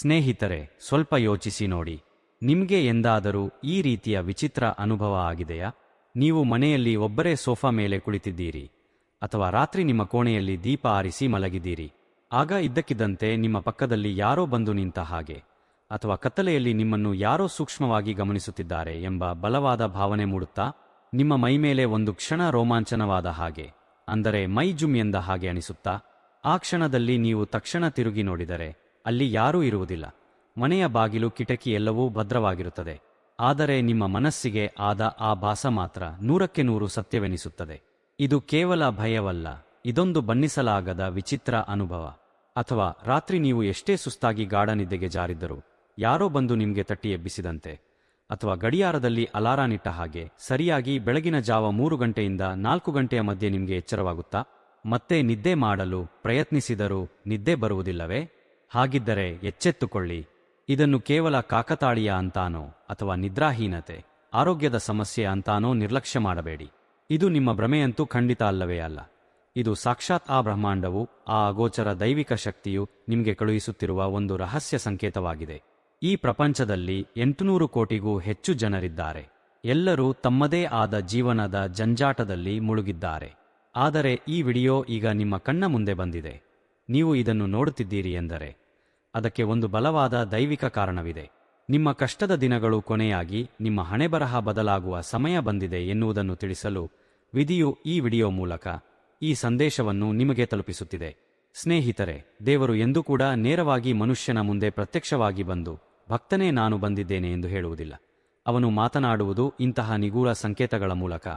ಸ್ನೇಹಿತರೆ, ಸ್ವಲ್ಪ ಯೋಚಿಸಿ ನೋಡಿ. ನಿಮ್ಗೆ ಎಂದಾದರೂ ಈ ರೀತಿಯ ವಿಚಿತ್ರ ಅನುಭವ ಆಗಿದೆಯಾ? ನೀವು ಮನೆಯಲ್ಲಿ ಒಬ್ಬರೇ ಸೋಫಾ ಮೇಲೆ ಕುಳಿತಿದ್ದೀರಿ. ಅಥವಾ ರಾತ್ರಿ ನಿಮ್ಮ ಕೋಣೆಯಲ್ಲಿ ದೀಪ ಆರಿಸಿ ಮಲಗಿದ್ದೀರಿ. ಆಗ ಇದ್ದಕ್ಕಿದ್ದಂತೆ ನಿಮ್ಮ ಪಕ್ಕದಲ್ಲಿ ಯಾರೋ ಬಂದು ನಿಂತ ಹಾಗೆ. ಅಥವಾ ಕತ್ತಲೆಯಲ್ಲಿ ನಿಮ್ಮನ್ನು ಯಾರೋ ಸೂಕ್ಷ್ಮವಾಗಿ ಗಮನಿಸುತ್ತಿದ್ದಾರೆ ಎಂಬ ಬಲವಾದ ಭಾವನೆ ಮೂಡುತ್ತಾ, ನಿಮ್ಮ ಮೈಮೇಲೆ ಒಂದು ಕ್ಷಣ ರೋಮಾಂಚನವಾದ ಹಾಗೆ, ಅಂದರೆ ಮೈ ಜುಮ್ ಎಂದ ಹಾಗೆ ಅನಿಸುತ್ತಾ, ಆ ಕ್ಷಣದಲ್ಲಿ ನೀವು ತಕ್ಷಣ ತಿರುಗಿ ನೋಡಿದರೆ ಅಲ್ಲಿ ಯಾರೂ ಇರುವುದಿಲ್ಲ. ಮನೆಯ ಬಾಗಿಲು ಕಿಟಕಿ ಎಲ್ಲವೂ ಭದ್ರವಾಗಿರುತ್ತದೆ. ಆದರೆ ನಿಮ್ಮ ಮನಸ್ಸಿಗೆ ಆದ ಆ ಭಾಸ ಮಾತ್ರ ನೂರಕ್ಕೆ ನೂರು ಸತ್ಯವೆನಿಸುತ್ತದೆ. ಇದು ಕೇವಲ ಭಯವಲ್ಲ, ಇದೊಂದು ಬಣ್ಣಿಸಲಾಗದ ವಿಚಿತ್ರ ಅನುಭವ. ಅಥವಾ ರಾತ್ರಿ ನೀವು ಎಷ್ಟೇ ಸುಸ್ತಾಗಿ ಗಾಢನಿದ್ದೆಗೆ ಜಾರಿದ್ದರೂ, ಯಾರೋ ಬಂದು ನಿಮಗೆ ತಟ್ಟಿ ಎಬ್ಬಿಸಿದಂತೆ. ಅಥವಾ ಗಡಿಯಾರದಲ್ಲಿ ಅಲಾರಾನಿಟ್ಟ ಹಾಗೆ ಸರಿಯಾಗಿ ಬೆಳಗಿನ ಜಾವ ಮೂರು ಗಂಟೆಯಿಂದ ನಾಲ್ಕು ಗಂಟೆಯ ಮಧ್ಯೆ ನಿಮಗೆ ಎಚ್ಚರವಾಗುತ್ತಾ? ಮತ್ತೆ ನಿದ್ದೆ ಮಾಡಲು ಪ್ರಯತ್ನಿಸಿದರೂ ನಿದ್ದೆ ಬರುವುದಿಲ್ಲವೇ? ಹಾಗಿದ್ದರೆ ಎಚ್ಚೆತ್ತುಕೊಳ್ಳಿ. ಇದನ್ನು ಕೇವಲ ಕಾಕತಾಳೀಯ ಅಂತಾನೋ ಅಥವಾ ನಿದ್ರಾಹೀನತೆ, ಆರೋಗ್ಯದ ಸಮಸ್ಯೆ ಅಂತಾನೋ ನಿರ್ಲಕ್ಷ್ಯ ಮಾಡಬೇಡಿ. ಇದು ನಿಮ್ಮ ಭ್ರಮೆಯಂತೂ ಖಂಡಿತ ಅಲ್ಲವೇ ಅಲ್ಲ. ಇದು ಸಾಕ್ಷಾತ್ ಆ ಬ್ರಹ್ಮಾಂಡವು, ಆ ಅಗೋಚರ ದೈವಿಕ ಶಕ್ತಿಯು ನಿಮಗೆ ಕಳುಹಿಸುತ್ತಿರುವ ಒಂದು ರಹಸ್ಯ ಸಂಕೇತವಾಗಿದೆ. ಈ ಪ್ರಪಂಚದಲ್ಲಿ ಎಂಟುನೂರು ಕೋಟಿಗೂ ಹೆಚ್ಚು ಜನರಿದ್ದಾರೆ. ಎಲ್ಲರೂ ತಮ್ಮದೇ ಆದ ಜೀವನದ ಜಂಜಾಟದಲ್ಲಿ ಮುಳುಗಿದ್ದಾರೆ. ಆದರೆ ಈ ವಿಡಿಯೋ ಈಗ ನಿಮ್ಮ ಕಣ್ಣ ಮುಂದೆ ಬಂದಿದೆ. ನೀವು ಇದನ್ನು ನೋಡುತ್ತಿದ್ದೀರಿ ಎಂದರೆ, ಅದಕ್ಕೆ ಒಂದು ಬಲವಾದ ದೈವಿಕ ಕಾರಣವಿದೆ. ನಿಮ್ಮ ಕಷ್ಟದ ದಿನಗಳು ಕೊನೆಯಾಗಿ ನಿಮ್ಮ ಹಣೆಬರಹ ಬದಲಾಗುವ ಸಮಯ ಬಂದಿದೆ ಎನ್ನುವುದನ್ನು ತಿಳಿಸಲು ವಿಧಿಯು ಈ ವಿಡಿಯೋ ಮೂಲಕ ಈ ಸಂದೇಶವನ್ನು ನಿಮಗೆ ತಲುಪಿಸುತ್ತಿದೆ. ಸ್ನೇಹಿತರೆ, ದೇವರು ಎಂದೂ ಕೂಡ ನೇರವಾಗಿ ಮನುಷ್ಯನ ಮುಂದೆ ಪ್ರತ್ಯಕ್ಷವಾಗಿ ಬಂದು, ಭಕ್ತನೇ ನಾನು ಬಂದಿದ್ದೇನೆ ಎಂದು ಹೇಳುವುದಿಲ್ಲ. ಅವನು ಮಾತನಾಡುವುದು ಇಂತಹ ನಿಗೂಢ ಸಂಕೇತಗಳ ಮೂಲಕ,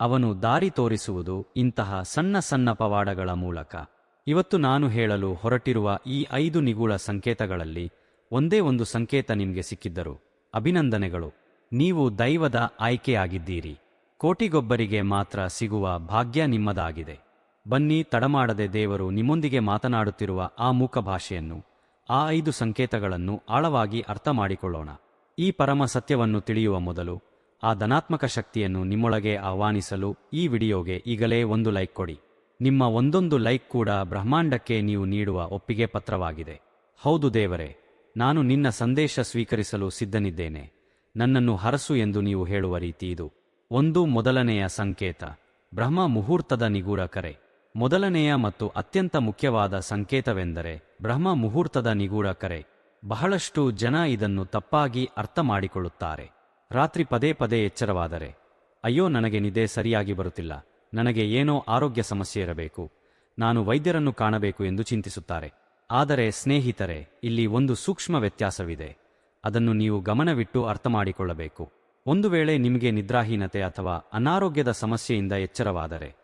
ಅವನು ದಾರಿ ತೋರಿಸುವುದು ಇಂತಹ ಸಣ್ಣ ಸಣ್ಣ ಪವಾಡಗಳ ಮೂಲಕ. ಇವತ್ತು ನಾನು ಹೇಳಲು ಹೊರಟಿರುವ ಈ ಐದು ನಿಗೂಢ ಸಂಕೇತಗಳಲ್ಲಿ ಒಂದೇ ಒಂದು ಸಂಕೇತ ನಿಮಗೆ ಸಿಕ್ಕಿದ್ದರು, ಅಭಿನಂದನೆಗಳು. ನೀವು ದೈವದ ಆಯ್ಕೆಯಾಗಿದ್ದೀರಿ. ಕೋಟಿಗೊಬ್ಬರಿಗೆ ಮಾತ್ರ ಸಿಗುವ ಭಾಗ್ಯ ನಿಮ್ಮದಾಗಿದೆ. ಬನ್ನಿ, ತಡಮಾಡದೆ ದೇವರು ನಿಮ್ಮೊಂದಿಗೆ ಮಾತನಾಡುತ್ತಿರುವ ಆ ಮೂಕ ಭಾಷೆಯನ್ನು ಆ ಐದು ಸಂಕೇತಗಳನ್ನು ಆಳವಾಗಿ ಅರ್ಥ ಮಾಡಿಕೊಳ್ಳೋಣ ಈ ಪರಮ ಸತ್ಯವನ್ನು ತಿಳಿಯುವ ಮೊದಲು, ಆ ಧನಾತ್ಮಕ ಶಕ್ತಿಯನ್ನು ನಿಮ್ಮೊಳಗೆ ಆಹ್ವಾನಿಸಲು ಈ ವಿಡಿಯೋಗೆ ಈಗಲೇ ಒಂದು ಲೈಕ್ ಕೊಡಿ. ನಿಮ್ಮ ಒಂದೊಂದು ಲೈಕ್ ಕೂಡ ಬ್ರಹ್ಮಾಂಡಕ್ಕೆ ನೀವು ನೀಡುವ ಒಪ್ಪಿಗೆ ಪತ್ರವಾಗಿದೆ. ಹೌದು ದೇವರೇ, ನಾನು ನಿನ್ನ ಸಂದೇಶ ಸ್ವೀಕರಿಸಲು ಸಿದ್ಧನಿದ್ದೇನೆ. ನನ್ನನ್ನು ಹರಸು ಎಂದು ನೀವು ಹೇಳುವ ರೀತಿ ಇದು. ಒಂದು ಮೊದಲನೆಯ ಸಂಕೇತ. ಬ್ರಹ್ಮ ಮುಹೂರ್ತದ ನಿಗೂಢ ಕರೆ. ಮೊದಲನೆಯ ಮತ್ತು ಅತ್ಯಂತ ಮುಖ್ಯವಾದ ಸಂಕೇತವೆಂದರೆ ಬ್ರಹ್ಮ ಮುಹೂರ್ತದ ನಿಗೂಢ ಕರೆ. ಬಹಳಷ್ಟು ಜನ ಇದನ್ನು ತಪ್ಪಾಗಿ ಅರ್ಥ ಮಾಡಿಕೊಳ್ಳುತ್ತಾರೆ. ರಾತ್ರಿ ಪದೇ ಪದೇ ಎಚ್ಚರವಾದರೆ, ಅಯ್ಯೋ, ನನಗೆ ನಿದ್ದೆ ಸರಿಯಾಗಿ ಬರುತ್ತಿಲ್ಲ. ನನಗೆ ಏನೋ ಆರೋಗ್ಯ ಸಮಸ್ಯೆ ಇರಬೇಕು. ನಾನು ವೈದ್ಯರನ್ನು ಕಾಣಬೇಕು ಎಂದು ಚಿಂತಿಸುತ್ತಾರೆ. ಆದರೆ ಸ್ನೇಹಿತರೆ, ಇಲ್ಲಿ ಒಂದು ಸೂಕ್ಷ್ಮ ವ್ಯತ್ಯಾಸವಿದೆ. ಅದನ್ನು ನೀವು ಗಮನವಿಟ್ಟು ಅರ್ಥ ಮಾಡಿಕೊಳ್ಳಬೇಕು ಒಂದು ವೇಳೆ ನಿಮಗೆ ನಿದ್ರಾಹೀನತೆ ಅಥವಾ ಅನಾರೋಗ್ಯದ ಸಮಸ್ಯೆಯಿಂದ ಎಚ್ಚರವಾದರೆ,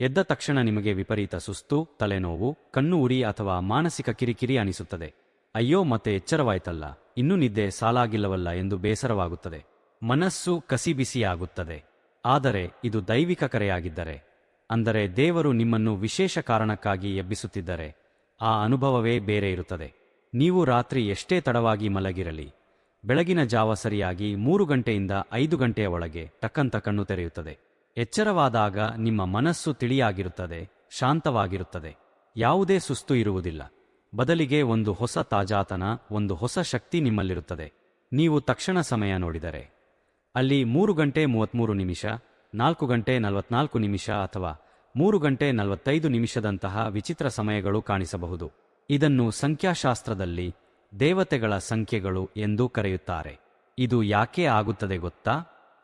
ಎದ್ದ ತಕ್ಷಣ ನಿಮಗೆ ವಿಪರೀತ ಸುಸ್ತು, ತಲೆನೋವು, ಕಣ್ಣು ಉರಿ ಅಥವಾ ಮಾನಸಿಕ ಕಿರಿಕಿರಿ ಅನಿಸುತ್ತದೆ. ಅಯ್ಯೋ, ಮತ್ತೆ ಎಚ್ಚರವಾಯ್ತಲ್ಲ. ಇನ್ನೂ ನಿದ್ದೆ ಸಾಲಾಗಿಲ್ಲವಲ್ಲ ಎಂದು ಬೇಸರವಾಗುತ್ತದೆ. ಮನಸ್ಸು ಕಸಿಬಿಸಿಯಾಗುತ್ತದೆ. ಆದರೆ ಇದು ದೈವಿಕ ಕರೆಯಾಗಿದ್ದರೆ. ಅಂದರೆ ದೇವರು ನಿಮ್ಮನ್ನು ವಿಶೇಷ ಕಾರಣಕ್ಕಾಗಿ ಎಬ್ಬಿಸುತ್ತಿದ್ದರೆ. ಆ ಅನುಭವವೇ ಬೇರೆ ಇರುತ್ತದೆ. ನೀವು ರಾತ್ರಿ ಎಷ್ಟೇ ತಡವಾಗಿ ಮಲಗಿರಲಿ. ಬೆಳಗಿನ ಜಾವ ಸರಿಯಾಗಿ ಮೂರು ಗಂಟೆಯಿಂದ ಐದು ಗಂಟೆಯ ಒಳಗೆ ಟಕ್ಕಂತ ಕಣ್ಣು ತೆರೆಯುತ್ತದೆ. ಎಚ್ಚರವಾದಾಗ ನಿಮ್ಮ ಮನಸ್ಸು ತಿಳಿಯಾಗಿರುತ್ತದೆ, ಶಾಂತವಾಗಿರುತ್ತದೆ. ಯಾವುದೇ ಸುಸ್ತು ಇರುವುದಿಲ್ಲ. ಬದಲಿಗೆ ಒಂದು ಹೊಸ ತಾಜಾತನ, ಒಂದು ಹೊಸ ಶಕ್ತಿ ನಿಮ್ಮಲ್ಲಿರುತ್ತದೆ. ನೀವು ತಕ್ಷಣ ಸಮಯ ನೋಡಿದರೆ. ಅಲ್ಲಿ ಮೂರು ಗಂಟೆ ಮೂವತ್ಮೂರು ನಿಮಿಷ, ನಾಲ್ಕು ಗಂಟೆ ನಲವತ್ನಾಲ್ಕು ನಿಮಿಷ ಅಥವಾ ಮೂರು ಗಂಟೆ ನಲವತ್ತೈದು ನಿಮಿಷದಂತಹ ವಿಚಿತ್ರ ಸಮಯಗಳು ಕಾಣಿಸಬಹುದು. ಇದನ್ನು ಸಂಖ್ಯಾಶಾಸ್ತ್ರದಲ್ಲಿ ದೇವತೆಗಳ ಸಂಖ್ಯೆಗಳು ಎಂದು ಕರೆಯುತ್ತಾರೆ. ಇದು ಯಾಕೆ ಆಗುತ್ತದೆ ಗೊತ್ತಾ?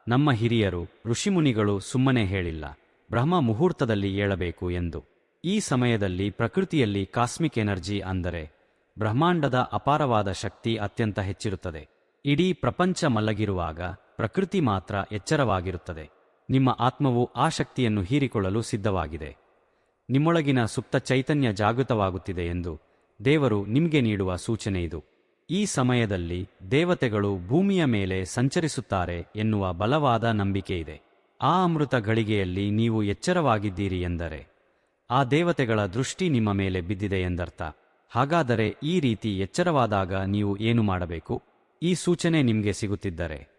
ನಮ್ಮ ಹಿರಿಯರು, ಋಷಿಮುನಿಗಳು ಸುಮ್ಮನೆ ಹೇಳಿಲ್ಲ, ಬ್ರಹ್ಮ ಮುಹೂರ್ತದಲ್ಲಿ ಏಳಬೇಕು ಎಂದು. ಈ ಸಮಯದಲ್ಲಿ ಪ್ರಕೃತಿಯಲ್ಲಿ ಕಾಸ್ಮಿಕ್ ಎನರ್ಜಿ ಅಂದರೆ ಬ್ರಹ್ಮಾಂಡದ ಅಪಾರವಾದ ಶಕ್ತಿ ಅತ್ಯಂತ ಹೆಚ್ಚಿರುತ್ತದೆ. ಇಡೀ ಪ್ರಪಂಚ ಮಲ್ಲಗಿರುವಾಗ ಪ್ರಕೃತಿ ಮಾತ್ರ ಎಚ್ಚರವಾಗಿರುತ್ತದೆ. ನಿಮ್ಮ ಆತ್ಮವು ಆ ಶಕ್ತಿಯನ್ನು ಹೀರಿಕೊಳ್ಳಲು ಸಿದ್ಧವಾಗಿದೆ. ನಿಮ್ಮೊಳಗಿನ ಸುಪ್ತ ಚೈತನ್ಯ ಜಾಗೃತವಾಗುತ್ತಿದೆ ಎಂದು ದೇವರು ನಿಮಗೆ ನೀಡುವ ಸೂಚನೆ ಇದು. ಈ ಸಮಯದಲ್ಲಿ ದೇವತೆಗಳು ಭೂಮಿಯ ಮೇಲೆ ಸಂಚರಿಸುತ್ತಾರೆ ಎನ್ನುವ ಬಲವಾದ ನಂಬಿಕೆಯಿದೆ ಆ ಅಮೃತ ಗಳಿಗೆಯಲ್ಲಿ ನೀವು ಎಚ್ಚರವಾಗಿದ್ದೀರಿ ಎಂದರೆ, ಆ ದೇವತೆಗಳ ದೃಷ್ಟಿ ನಿಮ್ಮ ಮೇಲೆ ಬಿದ್ದಿದೆ ಎಂದರ್ಥ. ಹಾಗಾದರೆ ಈ ರೀತಿ ಎಚ್ಚರವಾದಾಗ ನೀವು ಏನು ಮಾಡಬೇಕು? ಈ ಸೂಚನೆ ನಿಮಗೆ ಸಿಗುತ್ತಿದ್ದರೆ.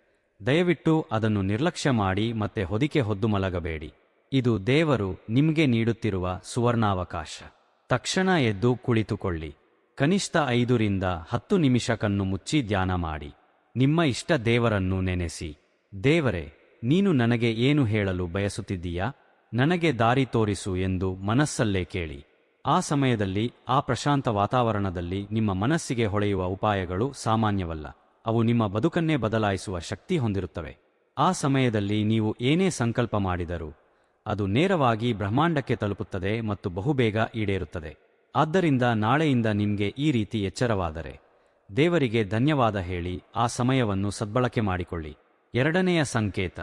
ದಯವಿಟ್ಟು ಅದನ್ನು ನಿರ್ಲಕ್ಷ್ಯ ಮಾಡಿ ಮತ್ತೆ ಹೊದಿಕೆ ಹೊದ್ದು ಮಲಗಬೇಡಿ. ಇದು ದೇವರು ನಿಮಗೆ ನೀಡುತ್ತಿರುವ ಸುವರ್ಣಾವಕಾಶ. ತಕ್ಷಣ ಎದ್ದು ಕುಳಿತುಕೊಳ್ಳಿ. ಕನಿಷ್ಠ ಐದರಿಂದ ಹತ್ತು ನಿಮಿಷ ಕಣ್ಣು ಮುಚ್ಚಿ ಧ್ಯಾನ ಮಾಡಿ. ನಿಮ್ಮ ಇಷ್ಟ ದೇವರನ್ನು ನೆನೆಸಿ. ದೇವರೇ, ನೀನು ನನಗೆ ಏನು ಹೇಳಲು ಬಯಸುತ್ತಿದ್ದೀಯಾ? ನನಗೆ ದಾರಿ ತೋರಿಸು ಎಂದು ಮನಸ್ಸಲ್ಲೇ ಕೇಳಿ. ಆ ಸಮಯದಲ್ಲಿ, ಆ ಪ್ರಶಾಂತ ವಾತಾವರಣದಲ್ಲಿ ನಿಮ್ಮ ಮನಸ್ಸಿಗೆ ಹೊಳೆಯುವ ಉಪಾಯಗಳು ಸಾಮಾನ್ಯವಲ್ಲ. ಅವು ನಿಮ್ಮ ಬದುಕನ್ನೇ ಬದಲಾಯಿಸುವ ಶಕ್ತಿ ಹೊಂದಿರುತ್ತವೆ. ಆ ಸಮಯದಲ್ಲಿ ನೀವು ಏನೇ ಸಂಕಲ್ಪ ಮಾಡಿದರೂ, ಅದು ನೇರವಾಗಿ ಬ್ರಹ್ಮಾಂಡಕ್ಕೆ ತಲುಪುತ್ತದೆ ಮತ್ತು ಬಹುಬೇಗ ಈಡೇರುತ್ತದೆ. ಆದ್ದರಿಂದ ನಾಳೆಯಿಂದ ನಿಮಗೆ ಈ ರೀತಿ ಎಚ್ಚರವಾದರೆ, ದೇವರಿಗೆ ಧನ್ಯವಾದ ಹೇಳಿ ಆ ಸಮಯವನ್ನು ಸದ್ಬಳಕೆ ಮಾಡಿಕೊಳ್ಳಿ. ಎರಡನೆಯ ಸಂಕೇತ,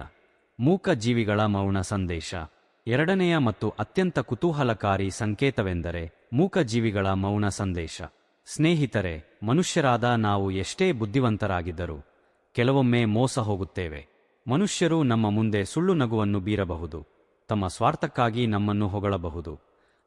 ಮೂಕ ಜೀವಿಗಳ ಮೌನ ಸಂದೇಶ. ಎರಡನೆಯ ಮತ್ತು ಅತ್ಯಂತ ಕುತೂಹಲಕಾರಿ ಸಂಕೇತವೆಂದರೆ ಮೂಕ ಜೀವಿಗಳ ಮೌನ ಸಂದೇಶ. ಸ್ನೇಹಿತರೆ, ಮನುಷ್ಯರಾದ ನಾವು ಎಷ್ಟೇ ಬುದ್ಧಿವಂತರಾಗಿದ್ದರೂ ಕೆಲವೊಮ್ಮೆ ಮೋಸ ಹೋಗುತ್ತೇವೆ. ಮನುಷ್ಯರು ನಮ್ಮ ಮುಂದೆ ಸುಳ್ಳು ನಗುವನ್ನು ಬೀರಬಹುದು, ತಮ್ಮ ಸ್ವಾರ್ಥಕ್ಕಾಗಿ ನಮ್ಮನ್ನು ಹೊಗಳಬಹುದು,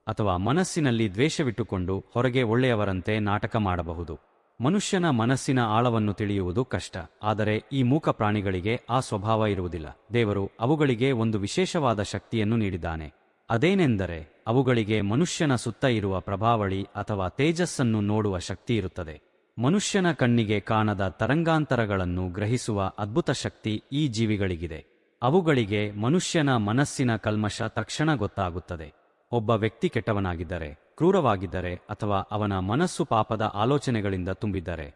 ಅಥವಾ ಮನಸ್ಸಿನಲ್ಲಿ ದ್ವೇಷವಿಟ್ಟುಕೊಂಡು ಹೊರಗೆ ಒಳ್ಳೆಯವರಂತೆ ನಾಟಕ ಮಾಡಬಹುದು. ಮನುಷ್ಯನ ಮನಸ್ಸಿನ ಆಳವನ್ನು ತಿಳಿಯುವುದು ಕಷ್ಟ, ಆದರೆ ಈ ಮೂಕ ಪ್ರಾಣಿಗಳಿಗೆ ಆ ಸ್ವಭಾವ ಇರುವುದಿಲ್ಲ. ದೇವರು ಅವುಗಳಿಗೆ ಒಂದು ವಿಶೇಷವಾದ ಶಕ್ತಿಯನ್ನು ನೀಡಿದ್ದಾನೆ. ಅದೇನೆಂದರೆ ಅವುಗಳಿಗೆ ಮನುಷ್ಯನ ಸುತ್ತ ಇರುವ ಪ್ರಭಾವಳಿ ಅಥವಾ ತೇಜಸ್ಸನ್ನು ನೋಡುವ ಶಕ್ತಿ ಇರುತ್ತದೆ. ಮನುಷ್ಯನ ಕಣ್ಣಿಗೆ ಕಾಣದ ತರಂಗಾಂತರಗಳನ್ನು ಗ್ರಹಿಸುವ ಅದ್ಭುತ ಶಕ್ತಿ ಈ ಜೀವಿಗಳಿಗಿದೆ. ಅವುಗಳಿಗೆ ಮನುಷ್ಯನ ಮನಸ್ಸಿನ ಕಲ್ಮಶ ತಕ್ಷಣ ಗೊತ್ತಾಗುತ್ತದೆ. ಒಬ್ಬ ವ್ಯಕ್ತಿ ಕೆಟ್ಟವನಾಗಿದ್ದರೆ, ಕ್ರೂರವಾಗಿದ್ದರೆ ಅಥವಾ ಅವನ ಮನಸ್ಸು ಪಾಪದ ಆಲೋಚನೆಗಳಿಂದ ತುಂಬಿದ್ದರೆ,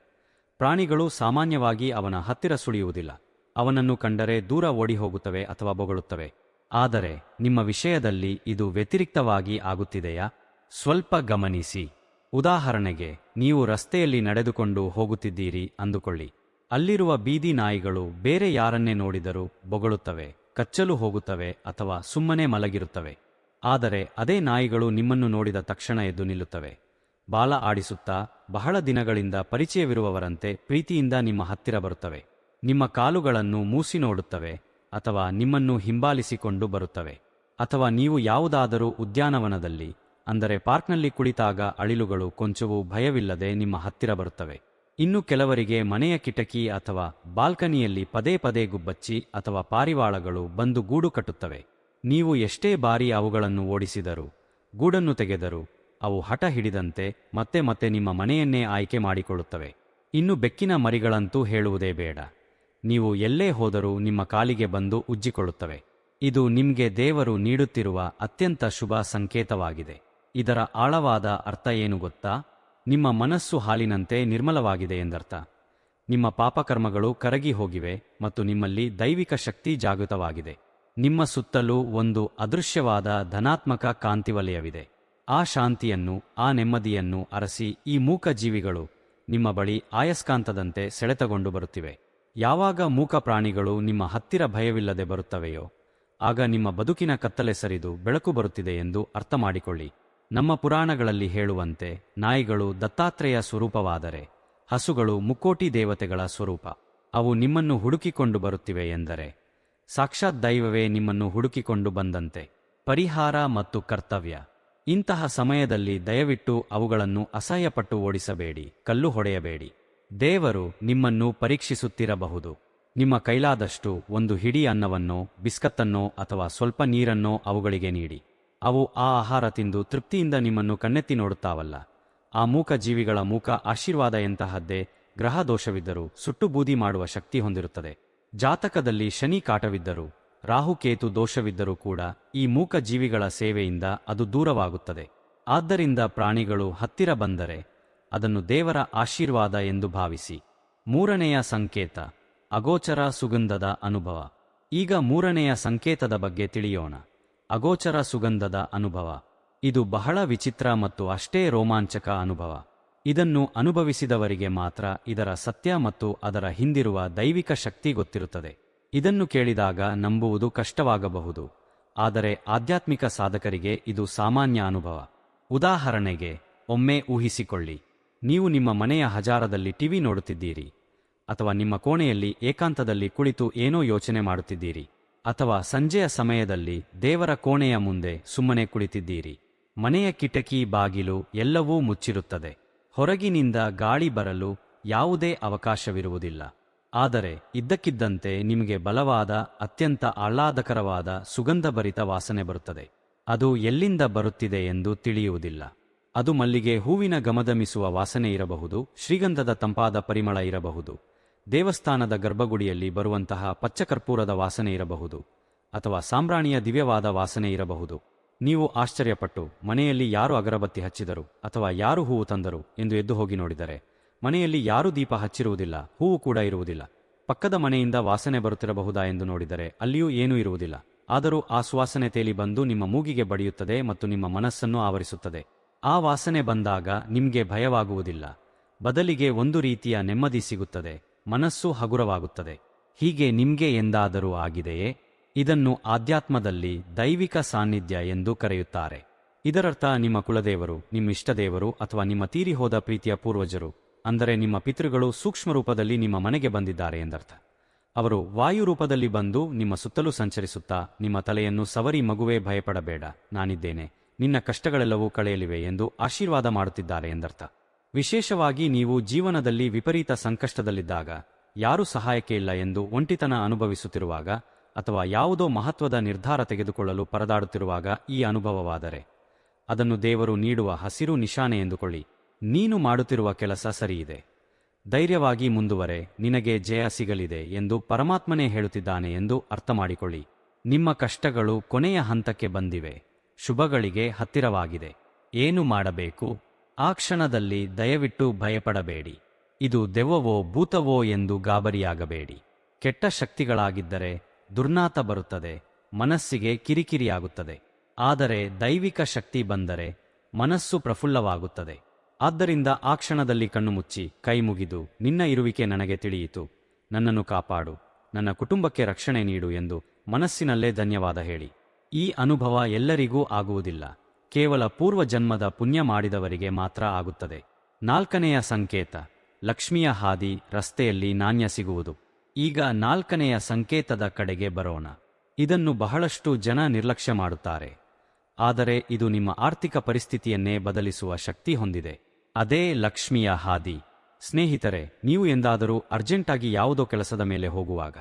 ಪ್ರಾಣಿಗಳು ಸಾಮಾನ್ಯವಾಗಿ ಅವನ ಹತ್ತಿರ ಸುಳಿಯುವುದಿಲ್ಲ. ಅವನನ್ನು ಕಂಡರೆ ದೂರ ಓಡಿ ಹೋಗುತ್ತವೆ ಅಥವಾ ಬೊಗಳುತ್ತವೆ. ಆದರೆ ನಿಮ್ಮ ವಿಷಯದಲ್ಲಿ ಇದು ವ್ಯತಿರಿಕ್ತವಾಗಿ ಆಗುತ್ತಿದೆಯಾ? ಸ್ವಲ್ಪ ಗಮನಿಸಿ. ಉದಾಹರಣೆಗೆ, ನೀವು ರಸ್ತೆಯಲ್ಲಿ ನಡೆದುಕೊಂಡು ಹೋಗುತ್ತಿದ್ದೀರಿ ಅಂದುಕೊಳ್ಳಿ. ಅಲ್ಲಿರುವ ಬೀದಿ ನಾಯಿಗಳು ಬೇರೆ ಯಾರನ್ನೇ ನೋಡಿದರೂ ಬೊಗಳುತ್ತವೆ, ಕಚ್ಚಲು ಹೋಗುತ್ತವೆ ಅಥವಾ ಸುಮ್ಮನೆ ಮಲಗಿರುತ್ತವೆ. ಆದರೆ ಅದೇ ನಾಯಿಗಳು ನಿಮ್ಮನ್ನು ನೋಡಿದ ತಕ್ಷಣ ಎದ್ದು ನಿಲ್ಲುತ್ತವೆ. ಬಾಲ ಆಡಿಸುತ್ತಾ, ಬಹಳ ದಿನಗಳಿಂದ ಪರಿಚಯವಿರುವವರಂತೆ ಪ್ರೀತಿಯಿಂದ ನಿಮ್ಮ ಹತ್ತಿರ ಬರುತ್ತವೆ. ನಿಮ್ಮ ಕಾಲುಗಳನ್ನು ಮೂಸಿ ನೋಡುತ್ತವೆ ಅಥವಾ ನಿಮ್ಮನ್ನು ಹಿಂಬಾಲಿಸಿಕೊಂಡು ಬರುತ್ತವೆ. ಅಥವಾ ನೀವು ಯಾವುದಾದರೂ ಉದ್ಯಾನವನದಲ್ಲಿ, ಅಂದರೆ ಪಾರ್ಕ್ನಲ್ಲಿ ಕುಳಿತಾಗ ಅಳಿಲುಗಳು, ಕೊಂಚವೂ ಭಯವಿಲ್ಲದೆ ನಿಮ್ಮ ಹತ್ತಿರ ಬರುತ್ತವೆ. ಇನ್ನು ಕೆಲವರಿಗೆ ಮನೆಯ ಕಿಟಕಿ ಅಥವಾ ಬಾಲ್ಕನಿಯಲ್ಲಿ ಪದೇ ಪದೇ ಗುಬ್ಬಚ್ಚಿ ಅಥವಾ ಪಾರಿವಾಳಗಳು ಬಂದು ಗೂಡು ಕಟ್ಟುತ್ತವೆ. ನೀವು ಎಷ್ಟೇ ಬಾರಿ ಅವುಗಳನ್ನು ಓಡಿಸಿದರು, ಗೂಡನ್ನು ತೆಗೆದರು, ಅವು ಹಠ ಹಿಡಿದಂತೆ ಮತ್ತೆ ಮತ್ತೆ ನಿಮ್ಮ ಮನೆಯನ್ನೇ ಆಯ್ಕೆ ಮಾಡಿಕೊಳ್ಳುತ್ತವೆ. ಇನ್ನು ಬೆಕ್ಕಿನ ಮರಿಗಳಂತೂ ಹೇಳುವುದೇ ಬೇಡ. ನೀವು ಎಲ್ಲೇ ಹೋದರೂ ನಿಮ್ಮ ಕಾಲಿಗೆ ಬಂದು ಉಜ್ಜಿಕೊಳ್ಳುತ್ತವೆ. ಇದು ನಿಮ್ಗೆ ದೇವರು ನೀಡುತ್ತಿರುವ ಅತ್ಯಂತ ಶುಭ ಸಂಕೇತವಾಗಿದೆ. ಇದರ ಆಳವಾದ ಅರ್ಥ ಏನು ಗೊತ್ತಾ? ನಿಮ್ಮ ಮನಸ್ಸು ಹಾಲಿನಂತೆ ನಿರ್ಮಲವಾಗಿದೆ ಎಂದರ್ಥ. ನಿಮ್ಮ ಪಾಪಕರ್ಮಗಳು ಕರಗಿ ಹೋಗಿವೆ ಮತ್ತು ನಿಮ್ಮಲ್ಲಿ ದೈವಿಕ ಶಕ್ತಿ ಜಾಗೃತವಾಗಿದೆ. ನಿಮ್ಮ ಸುತ್ತಲೂ ಒಂದು ಅದೃಶ್ಯವಾದ ಧನಾತ್ಮಕ ಕಾಂತಿವಲಯವಿದೆ ಆ ಶಾಂತಿಯನ್ನು, ಆ ನೆಮ್ಮದಿಯನ್ನು ಅರಸಿ ಈ ಮೂಕ ಜೀವಿಗಳು ನಿಮ್ಮ ಬಳಿ ಆಯಸ್ಕಾಂತದಂತೆ ಸೆಳೆತಗೊಂಡು ಬರುತ್ತಿವೆ. ಯಾವಾಗ ಮೂಕ ಪ್ರಾಣಿಗಳು ನಿಮ್ಮ ಹತ್ತಿರ ಭಯವಿಲ್ಲದೆ ಬರುತ್ತವೆಯೋ, ಆಗ ನಿಮ್ಮ ಬದುಕಿನ ಕತ್ತಲೆ ಸರಿದು ಬೆಳಕು ಬರುತ್ತಿದೆ ಎಂದು ಅರ್ಥ ಮಾಡಿಕೊಳ್ಳಿ ನಮ್ಮ ಪುರಾಣಗಳಲ್ಲಿ ಹೇಳುವಂತೆ ನಾಯಿಗಳು ದತ್ತಾತ್ರೇಯ ಸ್ವರೂಪವಾದರೆ, ಹಸುಗಳು ಮುಕ್ಕೋಟಿ ದೇವತೆಗಳ ಸ್ವರೂಪ. ಅವು ನಿಮ್ಮನ್ನು ಹುಡುಕಿಕೊಂಡು ಬರುತ್ತಿವೆ ಎಂದರೆ, ಸಾಕ್ಷಾತ್ ದೈವವೇ ನಿಮ್ಮನ್ನು ಹುಡುಕಿಕೊಂಡು ಬಂದಂತೆ. ಪರಿಹಾರ ಮತ್ತು ಕರ್ತವ್ಯ. ಇಂತಹ ಸಮಯದಲ್ಲಿ ದಯವಿಟ್ಟು ಅವುಗಳನ್ನು ಅಸಹ್ಯಪಟ್ಟು ಓಡಿಸಬೇಡಿ, ಕಲ್ಲು ಹೊಡೆಯಬೇಡಿ. ದೇವರು ನಿಮ್ಮನ್ನು ಪರೀಕ್ಷಿಸುತ್ತಿರಬಹುದು. ನಿಮ್ಮ ಕೈಲಾದಷ್ಟು ಒಂದು ಹಿಡಿ ಅನ್ನವನ್ನೋ, ಬಿಸ್ಕತ್ತನ್ನೋ ಅಥವಾ ಸ್ವಲ್ಪ ನೀರನ್ನೋ ಅವುಗಳಿಗೆ ನೀಡಿ. ಅವು ಆ ಆಹಾರ ತಿಂದು ತೃಪ್ತಿಯಿಂದ ನಿಮ್ಮನ್ನು ಕಣ್ಣೆತ್ತಿ ನೋಡುತ್ತಾವಲ್ಲ. ಆ ಮೂಕ ಜೀವಿಗಳ ಮೂಕ ಆಶೀರ್ವಾದ ಎಂತಹದ್ದೇ ಗ್ರಹ ದೋಷವಿದ್ದರೂ ಸುಟ್ಟು ಬೂದಿ ಮಾಡುವ ಶಕ್ತಿ ಹೊಂದಿರುತ್ತದೆ. ಜಾತಕದಲ್ಲಿ ಶನಿ ಕಾಟವಿದ್ದರೂ ರಾಹುಕೇತು ದೋಷವಿದ್ದರೂ ಕೂಡ ಈ ಮೂಕ ಜೀವಿಗಳ ಸೇವೆಯಿಂದ ಅದು ದೂರವಾಗುತ್ತದೆ. ಆದ್ದರಿಂದ ಪ್ರಾಣಿಗಳು ಹತ್ತಿರ ಬಂದರೆ ಅದನ್ನು ದೇವರ ಆಶೀರ್ವಾದ ಎಂದು ಭಾವಿಸಿ. ಮೂರನೆಯ ಸಂಕೇತ, ಅಗೋಚರ ಸುಗಂಧದ ಅನುಭವ. ಈಗ ಮೂರನೆಯ ಸಂಕೇತದ ಬಗ್ಗೆ ತಿಳಿಯೋಣ. ಅಗೋಚರ ಸುಗಂಧದ ಅನುಭವ. ಇದು ಬಹಳ ವಿಚಿತ್ರ ಮತ್ತು ಅಷ್ಟೇ ರೋಮಾಂಚಕ ಅನುಭವ. ಇದನ್ನು ಅನುಭವಿಸಿದವರಿಗೆ ಮಾತ್ರ ಇದರ ಸತ್ಯ ಮತ್ತು ಅದರ ಹಿಂದಿರುವ ದೈವಿಕ ಶಕ್ತಿ ಗೊತ್ತಿರುತ್ತದೆ. ಇದನ್ನು ಕೇಳಿದಾಗ ನಂಬುವುದು ಕಷ್ಟವಾಗಬಹುದು. ಆದರೆ ಆಧ್ಯಾತ್ಮಿಕ ಸಾಧಕರಿಗೆ ಇದು ಸಾಮಾನ್ಯ ಅನುಭವ. ಉದಾಹರಣೆಗೆ, ಒಮ್ಮೆ ಊಹಿಸಿಕೊಳ್ಳಿ. ನೀವು ನಿಮ್ಮ ಮನೆಯ ಹಜಾರದಲ್ಲಿ ಟಿವಿ ನೋಡುತ್ತಿದ್ದೀರಿ, ಅಥವಾ ನಿಮ್ಮ ಕೋಣೆಯಲ್ಲಿ ಏಕಾಂತದಲ್ಲಿ ಕುಳಿತು ಏನೋ ಯೋಚನೆ ಮಾಡುತ್ತಿದ್ದೀರಿ, ಅಥವಾ ಸಂಜೆಯ ಸಮಯದಲ್ಲಿ ದೇವರ ಕೋಣೆಯ ಮುಂದೆ ಸುಮ್ಮನೆ ಕುಳಿತಿದ್ದೀರಿ. ಮನೆಯ ಕಿಟಕಿ ಬಾಗಿಲು ಎಲ್ಲವೂ ಮುಚ್ಚಿರುತ್ತದೆ. ಹೊರಗಿನಿಂದ ಗಾಳಿ ಬರಲು ಯಾವುದೇ ಅವಕಾಶವಿರುವುದಿಲ್ಲ. ಆದರೆ ಇದ್ದಕ್ಕಿದ್ದಂತೆ ನಿಮಗೆ ಬಲವಾದ, ಅತ್ಯಂತ ಆಹ್ಲಾದಕರವಾದ ಸುಗಂಧಭರಿತ ವಾಸನೆ ಬರುತ್ತದೆ. ಅದು ಎಲ್ಲಿಂದ ಬರುತ್ತಿದೆ ಎಂದು ತಿಳಿಯುವುದಿಲ್ಲ. ಅದು ಮಲ್ಲಿಗೆ ಹೂವಿನ ಗಮದಮಿಸುವ ವಾಸನೆ ಇರಬಹುದು, ಶ್ರೀಗಂಧದ ತಂಪಾದ ಪರಿಮಳ ಇರಬಹುದು, ದೇವಸ್ಥಾನದ ಗರ್ಭಗುಡಿಯಲ್ಲಿ ಬರುವಂತಹ ಪಚ್ಚಕರ್ಪೂರದ ವಾಸನೆ ಇರಬಹುದು, ಅಥವಾ ಸಾಂಬ್ರಾಣಿಯ ದಿವ್ಯವಾದ ವಾಸನೆ ಇರಬಹುದು. ನೀವು ಆಶ್ಚರ್ಯಪಟ್ಟು, ಮನೆಯಲ್ಲಿ ಯಾರು ಅಗರಬತ್ತಿ ಹಚ್ಚಿದರು, ಅಥವಾ ಯಾರು ಹೂವು ತಂದರು ಎಂದು ಎದ್ದು ಹೋಗಿ ನೋಡಿದರೆ, ಮನೆಯಲ್ಲಿ ಯಾರೂ ದೀಪ ಹಚ್ಚಿರುವುದಿಲ್ಲ, ಹೂವು ಕೂಡ ಇರುವುದಿಲ್ಲ. ಪಕ್ಕದ ಮನೆಯಿಂದ ವಾಸನೆ ಬರುತ್ತಿರಬಹುದಾ ಎಂದು ನೋಡಿದರೆ ಅಲ್ಲಿಯೂ ಏನೂ ಇರುವುದಿಲ್ಲ. ಆದರೂ ಆ ಸುವಾಸನೆ ತೇಲಿ ಬಂದು ನಿಮ್ಮ ಮೂಗಿಗೆ ಬಡಿಯುತ್ತದೆ ಮತ್ತು ನಿಮ್ಮ ಮನಸ್ಸನ್ನು ಆವರಿಸುತ್ತದೆ. ಆ ವಾಸನೆ ಬಂದಾಗ ನಿಮ್ಗೆ ಭಯವಾಗುವುದಿಲ್ಲ. ಬದಲಿಗೆ ಒಂದು ರೀತಿಯ ನೆಮ್ಮದಿ ಸಿಗುತ್ತದೆ, ಮನಸ್ಸು ಹಗುರವಾಗುತ್ತದೆ. ಹೀಗೆ ನಿಮ್ಗೆ ಎಂದಾದರೂ ಆಗಿದೆಯೇ? ಇದನ್ನು ಆಧ್ಯಾತ್ಮದಲ್ಲಿ ದೈವಿಕ ಸಾನ್ನಿಧ್ಯ ಎಂದು ಕರೆಯುತ್ತಾರೆ. ಇದರರ್ಥ ನಿಮ್ಮ ಕುಲದೇವರು, ನಿಮ್ಮ ಇಷ್ಟದೇವರು ಅಥವಾ ನಿಮ್ಮ ತೀರಿ ಹೋದ ಪ್ರೀತಿಯ ಪೂರ್ವಜರು, ಅಂದರೆ ನಿಮ್ಮ ಪಿತೃಗಳು ಸೂಕ್ಷ್ಮ ರೂಪದಲ್ಲಿ ನಿಮ್ಮ ಮನೆಗೆ ಬಂದಿದ್ದಾರೆ ಎಂದರ್ಥ. ಅವರು ವಾಯು ರೂಪದಲ್ಲಿ ಬಂದು ನಿಮ್ಮ ಸುತ್ತಲೂ ಸಂಚರಿಸುತ್ತಾ ನಿಮ್ಮ ತಲೆಯನ್ನು ಸವರಿ ಮಗುವೇ ಭಯಪಡಬೇಡ, ನಾನಿದ್ದೇನೆ. ನಿನ್ನ ಕಷ್ಟಗಳೆಲ್ಲವೂ ಕಳೆಯಲಿವೆ ಎಂದು ಆಶೀರ್ವಾದ ಮಾಡುತ್ತಿದ್ದಾರೆ ಎಂದರ್ಥ. ವಿಶೇಷವಾಗಿ ನೀವು ಜೀವನದಲ್ಲಿ ವಿಪರೀತ ಸಂಕಷ್ಟದಲ್ಲಿದ್ದಾಗ, ಯಾರೂ ಸಹಾಯಕ್ಕೆ ಇಲ್ಲ ಎಂದು ಒಂಟಿತನ ಅನುಭವಿಸುತ್ತಿರುವಾಗ, ಅಥವಾ ಯಾವುದೋ ಮಹತ್ವದ ನಿರ್ಧಾರ ತೆಗೆದುಕೊಳ್ಳಲು ಪರದಾಡುತ್ತಿರುವಾಗ ಈ ಅನುಭವವಾದರೆ, ಅದನ್ನು ದೇವರು ನೀಡುವ ಹಸಿರು ನಿಶಾನೆ ಎಂದುಕೊಳ್ಳಿ. ನೀನು ಮಾಡುತ್ತಿರುವ ಕೆಲಸ ಸರಿಯಿದೆ. ಧೈರ್ಯವಾಗಿ ಮುಂದುವರೆ, ನಿನಗೆ ಜಯ ಸಿಗಲಿದೆ ಎಂದು ಪರಮಾತ್ಮನೇ ಹೇಳುತ್ತಿದ್ದಾನೆ ಎಂದು ಅರ್ಥ ಮಾಡಿಕೊಳ್ಳಿ ನಿಮ್ಮ ಕಷ್ಟಗಳು ಕೊನೆಯ ಹಂತಕ್ಕೆ ಬಂದಿವೆ. ಶುಭಗಳಿಗೆ ಹತ್ತಿರವಾಗಿದೆ. ಏನು ಮಾಡಬೇಕು? ಆ ಕ್ಷಣದಲ್ಲಿ ದಯವಿಟ್ಟು ಭಯಪಡಬೇಡಿ. ಇದು ದೆವ್ವವೋ ಭೂತವೋ ಎಂದು ಗಾಬರಿಯಾಗಬೇಡಿ. ಕೆಟ್ಟ ಶಕ್ತಿಗಳಾಗಿದ್ದರೆ ದುರ್ನಾತ ಬರುತ್ತದೆ, ಮನಸ್ಸಿಗೆ ಕಿರಿಕಿರಿಯಾಗುತ್ತದೆ. ಆದರೆ ದೈವಿಕ ಶಕ್ತಿ ಬಂದರೆ ಮನಸ್ಸು ಪ್ರಫುಲ್ಲವಾಗುತ್ತದೆ. ಆದ್ದರಿಂದ ಆ ಕ್ಷಣದಲ್ಲಿ ಕಣ್ಣು ಮುಚ್ಚಿ, ಕೈ ಮುಗಿದು, ನಿನ್ನ ಇರುವಿಕೆ ನನಗೆ ತಿಳಿಯಿತು. ನನ್ನನ್ನು ಕಾಪಾಡು. ನನ್ನ ಕುಟುಂಬಕ್ಕೆ ರಕ್ಷಣೆ ನೀಡು ಎಂದು ಮನಸ್ಸಿನಲ್ಲೇ ಧನ್ಯವಾದ ಹೇಳಿ. ಈ ಅನುಭವ ಎಲ್ಲರಿಗೂ ಆಗುವುದಿಲ್ಲ. ಕೇವಲ ಪೂರ್ವ ಜನ್ಮದ ಪುಣ್ಯ ಮಾಡಿದವರಿಗೆ ಮಾತ್ರ ಆಗುತ್ತದೆ. ನಾಲ್ಕನೆಯ ಸಂಕೇತ, ಲಕ್ಷ್ಮಿಯ ಹಾದಿ ರಸ್ತೆಯಲ್ಲಿ ನಾಣ್ಯ ಸಿಗುವುದು. ಈಗ ನಾಲ್ಕನೆಯ ಸಂಕೇತದ ಕಡೆಗೆ ಬರೋಣ. ಇದನ್ನು ಬಹಳಷ್ಟು ಜನ ನಿರ್ಲಕ್ಷ್ಯ ಮಾಡುತ್ತಾರೆ. ಆದರೆ ಇದು ನಿಮ್ಮ ಆರ್ಥಿಕ ಪರಿಸ್ಥಿತಿಯನ್ನೇ ಬದಲಿಸುವ ಶಕ್ತಿ ಹೊಂದಿದೆ. ಅದೇ ಲಕ್ಷ್ಮಿಯ ಹಾದಿ. ಸ್ನೇಹಿತರೆ, ನೀವು ಎಂದಾದರೂ ಅರ್ಜೆಂಟಾಗಿ ಯಾವುದೋ ಕೆಲಸದ ಮೇಲೆ ಹೋಗುವಾಗ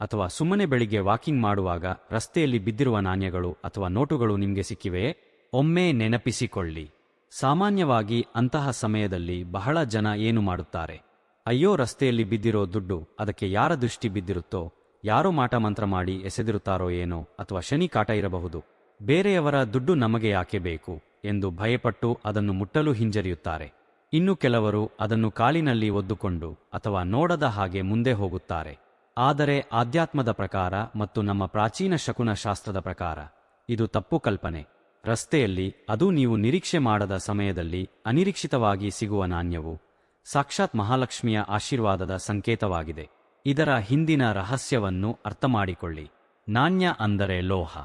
ಅಥವಾ ಸುಮ್ಮನೆ ಬೆಳಿಗ್ಗೆ ವಾಕಿಂಗ್ ಮಾಡುವಾಗ ರಸ್ತೆಯಲ್ಲಿ ಬಿದ್ದಿರುವ ನಾಣ್ಯಗಳು ಅಥವಾ ನೋಟುಗಳು ನಿಮಗೆ ಸಿಕ್ಕಿವೆ ಒಮ್ಮೆ ನೆನಪಿಸಿಕೊಳ್ಳಿ. ಸಾಮಾನ್ಯವಾಗಿ ಅಂತಹ ಸಮಯದಲ್ಲಿ ಬಹಳ ಜನ ಏನು ಮಾಡುತ್ತಾರೆ? ಅಯ್ಯೋ, ರಸ್ತೆಯಲ್ಲಿ ಬಿದ್ದಿರೋ ದುಡ್ಡು, ಅದಕ್ಕೆ ಯಾರ ದೃಷ್ಟಿ ಬಿದ್ದಿರುತ್ತೋ, ಯಾರೋ ಮಾಟ ಮಂತ್ರ ಮಾಡಿ ಎಸೆದಿರುತ್ತಾರೋ ಏನೋ ಅಥವಾ ಶನಿ ಕಾಟ ಇರಬಹುದು. ಬೇರೆಯವರ ದುಡ್ಡು ನಮಗೆ ಯಾಕೆ ಬೇಕು? ಎಂದು ಭಯಪಟ್ಟು ಅದನ್ನು ಮುಟ್ಟಲು ಹಿಂಜರಿಯುತ್ತಾರೆ. ಇನ್ನು ಕೆಲವರು ಅದನ್ನು ಕಾಲಿನಲ್ಲಿ ಒದ್ದುಕೊಂಡು ಅಥವಾ ನೋಡದ ಹಾಗೆ ಮುಂದೆ ಹೋಗುತ್ತಾರೆ. ಆದರೆ ಆಧ್ಯಾತ್ಮದ ಪ್ರಕಾರ ಮತ್ತು ನಮ್ಮ ಪ್ರಾಚೀನ ಶಕುನ ಶಾಸ್ತ್ರದ ಪ್ರಕಾರ, ಇದು ತಪ್ಪು ಕಲ್ಪನೆ. ರಸ್ತೆಯಲ್ಲಿ ಅದು ನೀವು ನಿರೀಕ್ಷೆ ಮಾಡದ ಸಮಯದಲ್ಲಿ ಅನಿರೀಕ್ಷಿತವಾಗಿ ಸಿಗುವ ನಾಣ್ಯವು ಸಾಕ್ಷಾತ್ ಮಹಾಲಕ್ಷ್ಮಿಯ ಆಶೀರ್ವಾದದ ಸಂಕೇತವಾಗಿದೆ. ಇದರ ಹಿಂದಿನ ರಹಸ್ಯವನ್ನು ಅರ್ಥಮಾಡಿಕೊಳ್ಳಿ. ನಾಣ್ಯ ಅಂದರೆ ಲೋಹ.